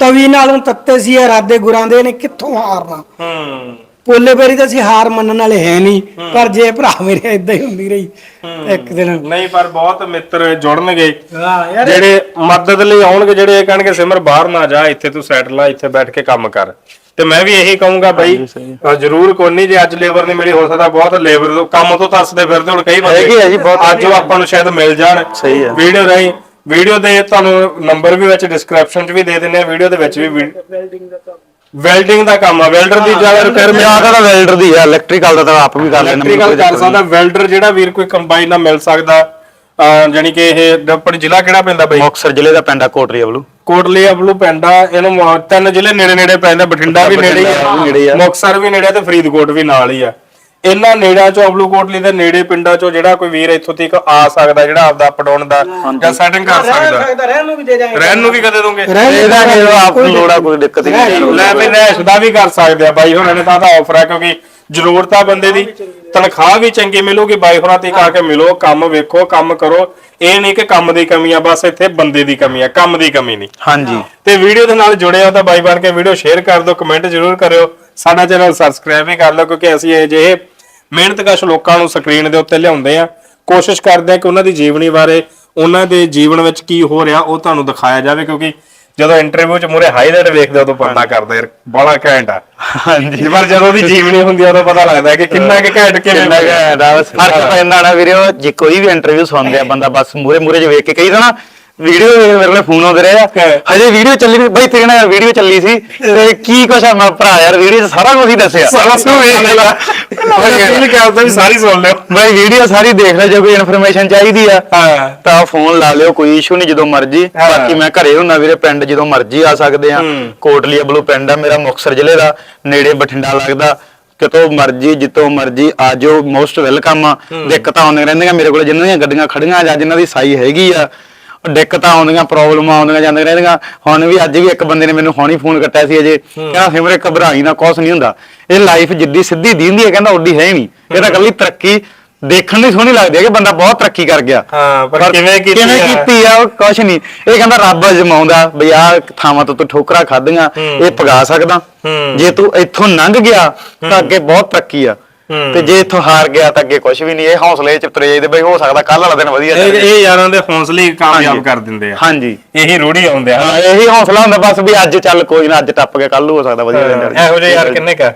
ਤਵੀ ਨਾਲੋਂ ਤੱਤੇ ਸੀ ਇਹ ਰਾਦੇ ਗੁਰਾਂ ਦੇ ਨੇ ਕਿੱਥੋਂ ਹਾਰਨਾ? ਹੂੰ। ਪੋਲੇ ਬੇਰੀ ਤਾਂ ਅਸੀਂ ਹਾਰ ਮੰਨਣ ਵਾਲੇ ਹੈ ਨਹੀਂ ਪਰ ਜੇ ਭਰਾ ਮੇਰੇ ਇਦਾਂ ਹੀ ਹੁੰਦੀ ਰਹੀ ਇੱਕ ਦਿਨ। ਨਹੀਂ ਪਰ ਬਹੁਤ ਮਿੱਤਰ ਜੁੜਨਗੇ। ਹਾਂ ਯਾਰ। ਜਿਹੜੇ ਮਦਦ ਲਈ ਆਉਣਗੇ ਜਿਹੜੇ ਇਹ ਕਹਿਣਗੇ ਸਿਮਰ ਬਾਹਰ ਨਾ ਜਾ ਇੱਥੇ ਤੂੰ ਸੈਟਲ ਆ ਇੱਥੇ ਬੈਠ ਕੇ ਕੰਮ ਕਰ। ਤੇ ਮੈਂ ਵੀ ਇਹੀ ਕਹੂੰਗਾ ਬਈ ਜ਼ਰੂਰ ਕੋਈ ਨਹੀਂ ਜੇ ਅੱਜ ਲੇਬਰ ਨਹੀਂ ਮਿਲੀ ਹੋ ਸਕਦਾ ਬਹੁਤ ਲੇਬਰ ਕੰਮ ਤੋਂ ਤਰਸਦੇ ਫਿਰਦੇ ਹੁਣ ਕਈ ਹੈਗੇ ਆ ਜੀ, ਬਹੁਤ ਅੱਜ ਉਹ ਆਪਾਂ ਨੂੰ ਸ਼ਾਇਦ ਮਿਲ ਜਾਣ। ਸਹੀ ਆ। ਵੀਡੀਓ ਰਾਹੀਂ ਵੀਡੀਓ ਦੇ ਤੁਹਾਨੂੰ ਨੰਬਰ ਵੀ ਵਿੱਚ ਡਿਸਕ੍ਰਿਪਸ਼ਨ 'ਚ ਵੀ ਦੇ ਦਿੰਨੇ ਆ ਵੀਡੀਓ ਦੇ ਵਿੱਚ ਵੀ ਵੈਲਡਿੰਗ ਦਾ ਕੰਮ। ਆ ਵੈਲਡਰ ਦੀ ਜ਼ਿਆਦਾ ਰਿਕੁਆਇਰਮੈਂਟ ਜ਼ਿਆਦਾ ਤਾਂ ਵੈਲਡਰ ਦੀ ਆ ਇਲੈਕਟ੍ਰੀਕਲ ਦਾ ਤਾਂ ਆਪ ਵੀ ਕਰ ਲੈਣਾ ਇਲੈਕਟ੍ਰੀਕਲ ਕਰ ਸਕਦਾ ਵੈਲਡਰ ਜਿਹੜਾ ਵੀਰ ਕੋਈ ਕੰਬਾਈਨ ਨਾਲ ਮਿਲ ਸਕਦਾ ਅਹ ਜਾਣੀ ਕਿ ਇਹ ਆਪਣਾ ਜ਼ਿਲ੍ਹਾ ਕਿਹੜਾ ਪੈਂਦਾ ਬਈ? ਮੁਕਸਰ ਜ਼ਿਲ੍ਹੇ ਦਾ ਪਿੰਡ ਆ ਕੋਟਰੀ ਅਬਲੂ ਕੋਟਲੀ ਅਬਲੂ ਪੈਂਦਾ ਇਹਨੂੰ ਮ- ਤਿੰਨ ਜ਼ਿਲ੍ਹੇ ਨੇੜੇ ਨੇੜੇ ਪੈਂਦਾ ਬਠਿੰਡਾ ਵੀ ਨੇੜੇ ਹੀ ਬਠਿੰਡਾ ਵੀ ਨੇੜੇ ਆ ਆ। ਮੁਕਤਸਰ ਵੀ ਨੇੜੇ ਆ ਤੇ ਫਰੀਦਕੋਟ ਵੀ ਨਾਲ ਹੀ ਆ। ਇਹਨਾਂ ਨੇੜਿਆਂ ਚੋਂ ਅਬਲੂ ਕੋਟਲੀ ਦੇ ਨੇੜੇ ਪਿੰਡਾਂ ਚੋਂ ਜਿਹੜਾ ਕੋਈ ਵੀਰ ਇੱਥੋਂ ਤੱਕ ਆ ਸਕਦਾ ਜਿਹੜਾ ਆਪਦਾ ਅਪ ਡਾਊਨ ਦਾ ਜਾਂ ਸੈਟਿੰਗ ਕਰ ਸਕਦਾ। ਰਹਿਣ ਨੂੰ ਵੀ ਦੇ ਜਾਏਗਾ ਰਹਿਣ ਨੂੰ ਵੀ ਕਦੇ ਦੋਗੇ ਇਹਦਾ ਕਿ ਆਪ ਨੂੰ ਲੋੜਾ ਕੋਈ ਦਿੱਕਤ ਨਹੀਂ ਲੈ ਵੀ ਨੈਸ਼ ਦਾ ਵੀ ਕਰ ਸਕਦੇ ਆ ਬਾਈ ਹੁਣਾਂ ਨੇ ਤਾਂ ਤਾਂ ਆਫਰ ਹੈ ਕਿਉਂਕਿ ਜ਼ਰੂਰਤ ਆ ਬੰਦੇ ਦੀ। ਤਨਖਾਹ ਵੀ ਚੰਗੀ ਮਿਲੂਗੀ ਬਾਈ ਹੁਣਾਂ ਤੇ ਆ ਕੇ ਮਿਲੋ ਕੰਮ ਵੇਖੋ ਕੰਮ ਕਰੋ। ਇਹ ਨਹੀਂ ਕਿ ਕੰਮ ਦੀ ਕਮੀ ਆ ਬਸ ਇੱਥੇ ਬੰਦੇ ਦੀ ਕਮੀ ਆ ਕੰਮ ਦੀ ਕਮੀ ਨਹੀਂ। ਹਾਂਜੀ। ਤੇ ਵੀਡੀਓ ਦੇ ਨਾਲ ਜੁੜੇ ਹੋ ਤਾਂ ਬਾਈ ਬਣ ਕੇ ਵੀਡੀਓ ਸ਼ੇਅਰ ਕਰ ਦਿਓ ਕਮੈਂਟ ਜ਼ਰੂਰ ਕਰਿਓ। ਸਾਡਾ ਚੈਨਲ ਸਬਸਕ੍ਰਾਈਬ ਵੀ ਕਰ ਲਓ ਕਿਉਂਕਿ ਅਸੀਂ ਇਹ ਜਿਹੇ ਮਿਹਨਤਕਸ਼ ਲੋਕਾਂ ਨੂੰ ਸਕਰੀਨ ਦੇ ਉੱਤੇ ਲਿਆਉਂਦੇ ਆ ਕੋਸ਼ਿਸ਼ ਕਰਦੇ ਆ ਕਿ ਉਹਨਾਂ ਦੀ ਜੀਵਨੀ ਬਾਰੇ ਉਹਨਾਂ ਦੇ ਜੀਵਨ ਵਿੱਚ ਕੀ ਹੋ ਰਿਹਾ ਉਹ ਤੁਹਾਨੂੰ ਦਿਖਾਇਆ ਜਾਵੇ ਕਿਉਂਕਿ ਜਦੋਂ ਇੰਟਰਵਿਊ 'ਚ ਮੂਰੇ ਹਾਈਲਾਈਟ ਵੇਖਦੇ ਉਦੋਂ ਪਤਾ ਕਰਦਾ ਯਾਰ ਬੜਾ ਘੈਂਟ ਆ। ਹਾਂਜੀ। ਪਰ ਜਦੋਂ ਉਹਦੀ ਜੀਵਨੀ ਹੁੰਦੀ ਆ ਉਦੋਂ ਪਤਾ ਲੱਗਦਾ ਕਿ ਕਿੰਨਾ ਕਿ ਘੈਂਟ ਕਿਵੇਂ ਕਿੰਨਾ ਘੈਂਟਾ ਬਸ ਫ਼ਰਕ ਪੈਂਦਾ ਨਾ ਵੀਰੇ ਜੇ ਕੋਈ ਵੀ ਇੰਟਰਵਿਊ ਸੁਣਦੇ ਆ ਬੰਦਾ ਬਸ ਮੂਰੇ ਮੂਰੇ ਚ ਵੇਖ ਕੇ ਕਹੀ ਨਾ ਵੀਡੀਓ ਮੇਰੇ ਕੋਲ ਫੋਨ ਆਉਂਦੇ ਰਹੇ ਆ ਹਜੇ ਵੀਡੀਓ ਚੱਲੀ ਨਹੀਂ ਬਈ ਤੇਰੇ ਨਾਲ ਵੀਡੀਓ ਚੱਲੀ ਸੀ ਤੇ ਕੀ ਕੁਛ ਆ? ਮੈਂ ਭਰਾ ਯਾਰ ਵੀਡੀਓ 'ਚ ਸਾਰਾ ਕੁਝ ਹੀ ਦੱਸਿਆ। ਸਾਰਾ ਕੁਝ ਵੇਖ ਲਿਆ ਇਹ ਕਹਿੰਦਾ ਵੀ ਸਾਰੀ ਸੁਣ ਲਿਓ। ਬਈ ਵੀਡੀਓ ਸਾਰੀ ਦੇਖ ਲੈ ਜੇ ਕੋਈ ਇਨਫੋਰਮੇਸ਼ਨ ਚਾਹੀਦੀ ਆ ਤਾਂ ਫੋਨ ਲਾ ਲਿਓ ਕੋਈ ਇਸ਼ੂ ਨਹੀਂ ਜਦੋਂ ਮਰਜ਼ੀ। ਬਾਕੀ ਮੈਂ ਘਰੇ ਹੁੰਨਾ ਵੀਰੇ ਪਿੰਡ ਜਦੋਂ ਮਰਜ਼ੀ ਆ ਸਕਦੇ ਆ। ਕੋਟਲੀ ਅਬਲੂ ਪਿੰਡ ਆ ਮੇਰਾ ਮੁਕਤਸਰ ਜ਼ਿਲ੍ਹੇ ਦਾ ਨੇੜੇ ਬਠਿੰਡਾ ਲੱਗਦਾ। ਕਿਤੋਂ ਮਰਜ਼ੀ ਜਿੱਤੋਂ ਮਰਜ਼ੀ ਆਜੋ ਮੋਸਟ ਵੈਲਕਮ ਦਿੱਕਤਾਂ ਆਉਂਦੀਆਂ ਰਹਿੰਦੀਆਂ ਮੇਰੇ ਕੋਲ ਜਿਨ੍ਹਾਂ ਦੀਆਂ ਗੱਡੀਆਂ ਖੜੀਆਂ ਜਾਂ ਜਿਨ੍ਹਾਂ ਦੀ ਸਾਈ ਹੈਗੀ ਆ ਦਿੱਕਤਾਂ ਆਉਂਦੀਆਂ ਪ੍ਰੋਬਲਮਾਂ ਆਉਂਦੀਆਂ ਜਾਂਦੀਆਂ ਰਹਿੰਦੀਆਂ। ਹੁਣ ਵੀ ਅੱਜ ਵੀ ਇੱਕ ਬੰਦੇ ਨੇ ਮੈਨੂੰ ਹੁਣੀ ਫੋਨ ਕੱਟਿਆ ਸੀ ਅਜੇ। ਕਹਿੰਦਾ ਸਿਮਰੇ ਘਬਰਾਈ ਨਾ ਕੁਛ ਨਹੀਂ ਹੁੰਦਾ। ਇਹ ਲਾਈਫ ਜਿੱਦੀ ਸਿੱਧੀ ਦੀਂਦੀ ਹੈ ਕਹਿੰਦਾ ਉੱਡੀ ਹੈ ਹੀ ਨਹੀਂ। ਇਹ ਤਾਂ ਕੱਲੀ ਤਰੱਕੀ ਦੇਖਣ ਦੀ ਸੋਹਣੀ ਲੱਗਦੀ ਹੈ ਕਿ ਬੰਦਾ ਬਹੁਤ ਤਰੱਕੀ ਕਰ ਗਿਆ। ਹਾਂ ਪਰ ਕਿਵੇਂ ਕੀਤੀ ਕਿਵੇਂ ਆ? ਕੀਤੀ ਆ ਉਹ ਕੁਛ ਨਹੀਂ। ਇਹ ਕਹਿੰਦਾ ਰੱਬ ਅਜਮਾਉਂਦਾ ਵੀ ਆਹ ਥਾਵਾਂ ਤੋਂ ਤੂੰ ਠੋਕਰਾਂ ਖਾਧੀਆਂ ਇਹ ਪਗਾ ਸਕਦਾ। ਜੇ ਤੂੰ ਇੱਥੋਂ ਲੰਘ ਗਿਆ ਤਾਂ ਅੱਗੇ ਬਹੁਤ ਤਰੱਕੀ ਆ। ਤੇ ਜੇ ਇੱਥੋਂ ਹਾਰ ਗਿਆ ਤਾਂ ਅੱਗੇ ਕੁਛ ਵੀ ਨਹੀਂ ਇਹ ਹੌਸਲੇ ਚ ਤੁਰੇ ਜਾਈਦੇ ਬਈ ਹੋ ਸਕਦਾ ਕੱਲ ਵਾਲਾ ਦਿਨ ਵਧੀਆ ਇਹ। ਇਹ ਯਾਰਾਂ ਦੇ ਹੌਸਲੇ ਹੀ ਕਾਮਯਾਬ ਹਾਂਜੀ। ਕਰ ਦਿੰਦੇ ਆ। ਹਾਂਜੀ। ਇਹੀ ਰੂੜੀ ਆਉਂਦੇ ਆ। ਹਾਂ ਇਹੀ ਹੌਸਲਾ ਹੁੰਦਾ ਬਸ ਵੀ ਅੱਜ ਚੱਲ ਕੋਈ ਨਾ ਅੱਜ ਟੱਪ ਗਿਆ ਕੱਲ ਨੂੰ ਹੋ ਸਕਦਾ ਵਧੀਆ ਦਿਨ। ਇਹੋ ਜਿਹੇ ਯਾਰ ਕਿੰਨੇ ਕਾ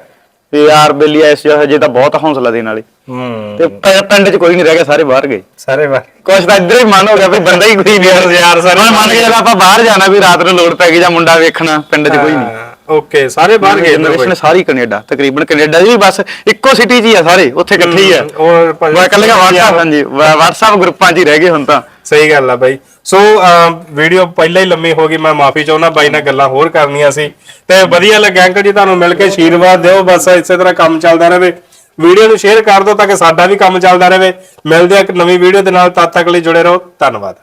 ਤੇ ਯਾਰ ਬੇਲੀ ਇਸ ਜੇ ਤਾਂ ਬਹੁਤ ਹੌਸਲਾ ਦੇਣ ਵਾਲੇ। ਹੂੰ। ਤੇ ਪਿੰਡ ਚ ਕੋਈ ਨਹੀਂ ਰਹਿ ਗਿਆ ਸਾਰੇ ਬਾਹਰ ਗਏ। ਸਾਰੇ ਵਾਰ ਕੁਛ ਤਾਂ ਇੱਧਰ ਹੀ ਮਨ ਹੋ ਗਿਆ ਵੀ ਬੰਦਾ ਹੀ ਕੋਈ ਨਹੀਂ ਯਾਰ- ਯਾਰ ਸਾਰੇ ਮੰਨ ਕੇ ਜਦੋਂ ਆਪਾਂ ਬਾਹਰ ਜਾਣਾ ਵੀ ਰਾਤ ਨੂੰ ਲੋੜ ਪੈ ਗਈ ਜਾਂ ਮੁੰਡਾ ਵੇਖਣਾ ਪਿੰਡ 'ਚ ਕੋਈ ਨਹੀਂ। ਓਕੇ ਸਾਰੇ ਬਾਹਰ ਗਏ ਨੇ ਜਨਰੇਸ਼ਨ ਸਾਰੀ ਕੈਨੇਡਾ ਤਕਰੀਬਨ ਕੈਨੇਡਾ ਦੀ ਵੀ ਬਸ ਇੱਕੋ ਸਿਟੀ 'ਚ ਹੀ ਆ ਸਾਰੇ ਉੱਥੇ ਇਕੱਠੇ ਹੀ ਆ। ਉਹ ਭਾਜੀ- ਉਹ ਇਕੱਲੇ WhatsApp ਹਾਂਜੀ WhatsApp ਗਰੁੱਪਾਂ 'ਚ ਹੀ ਰਹਿ ਗਏ ਹੁਣ ਤਾਂ। ਸਹੀ ਗੱਲ ਆ ਬਾਈ। ਸੋ ਵੀਡੀਓ ਪਹਿਲਾਂ ਹੀ ਲੰਮੀ ਹੋ ਗਈ ਮੈਂ ਮਾਫੀ ਚਾਹੁੰਦਾ ਬਾਈ ਨਾਲ ਗੱਲਾਂ ਹੋਰ ਕਰਨੀਆਂ ਸੀ। ਤੇ ਵਧੀਆ ਲੱਗਿਆ ਅੰਕਲ ਜੀ ਤੁਹਾਨੂੰ ਮਿਲ ਕੇ ਆਸ਼ੀਰਵਾਦ ਦਿਓ ਬਸ ਇਸੇ ਤਰ੍ਹਾਂ ਕੰਮ ਚੱਲਦਾ ਰਹੇ। ਵੀਡੀਓ ਨੂੰ ਸ਼ੇਅਰ ਕਰ ਦਿਓ ਤਾਂ ਕਿ ਸਾਡਾ ਵੀ ਕੰਮ ਚੱਲਦਾ ਰਹੇ। ਮਿਲਦੇ ਆ ਇੱਕ ਨਵੀਂ ਵੀਡੀਓ ਦੇ ਨਾਲ ਤਦ ਤੱਕ ਲਈ ਜੁੜੇ ਰਹੋ। ਧੰਨਵਾਦ।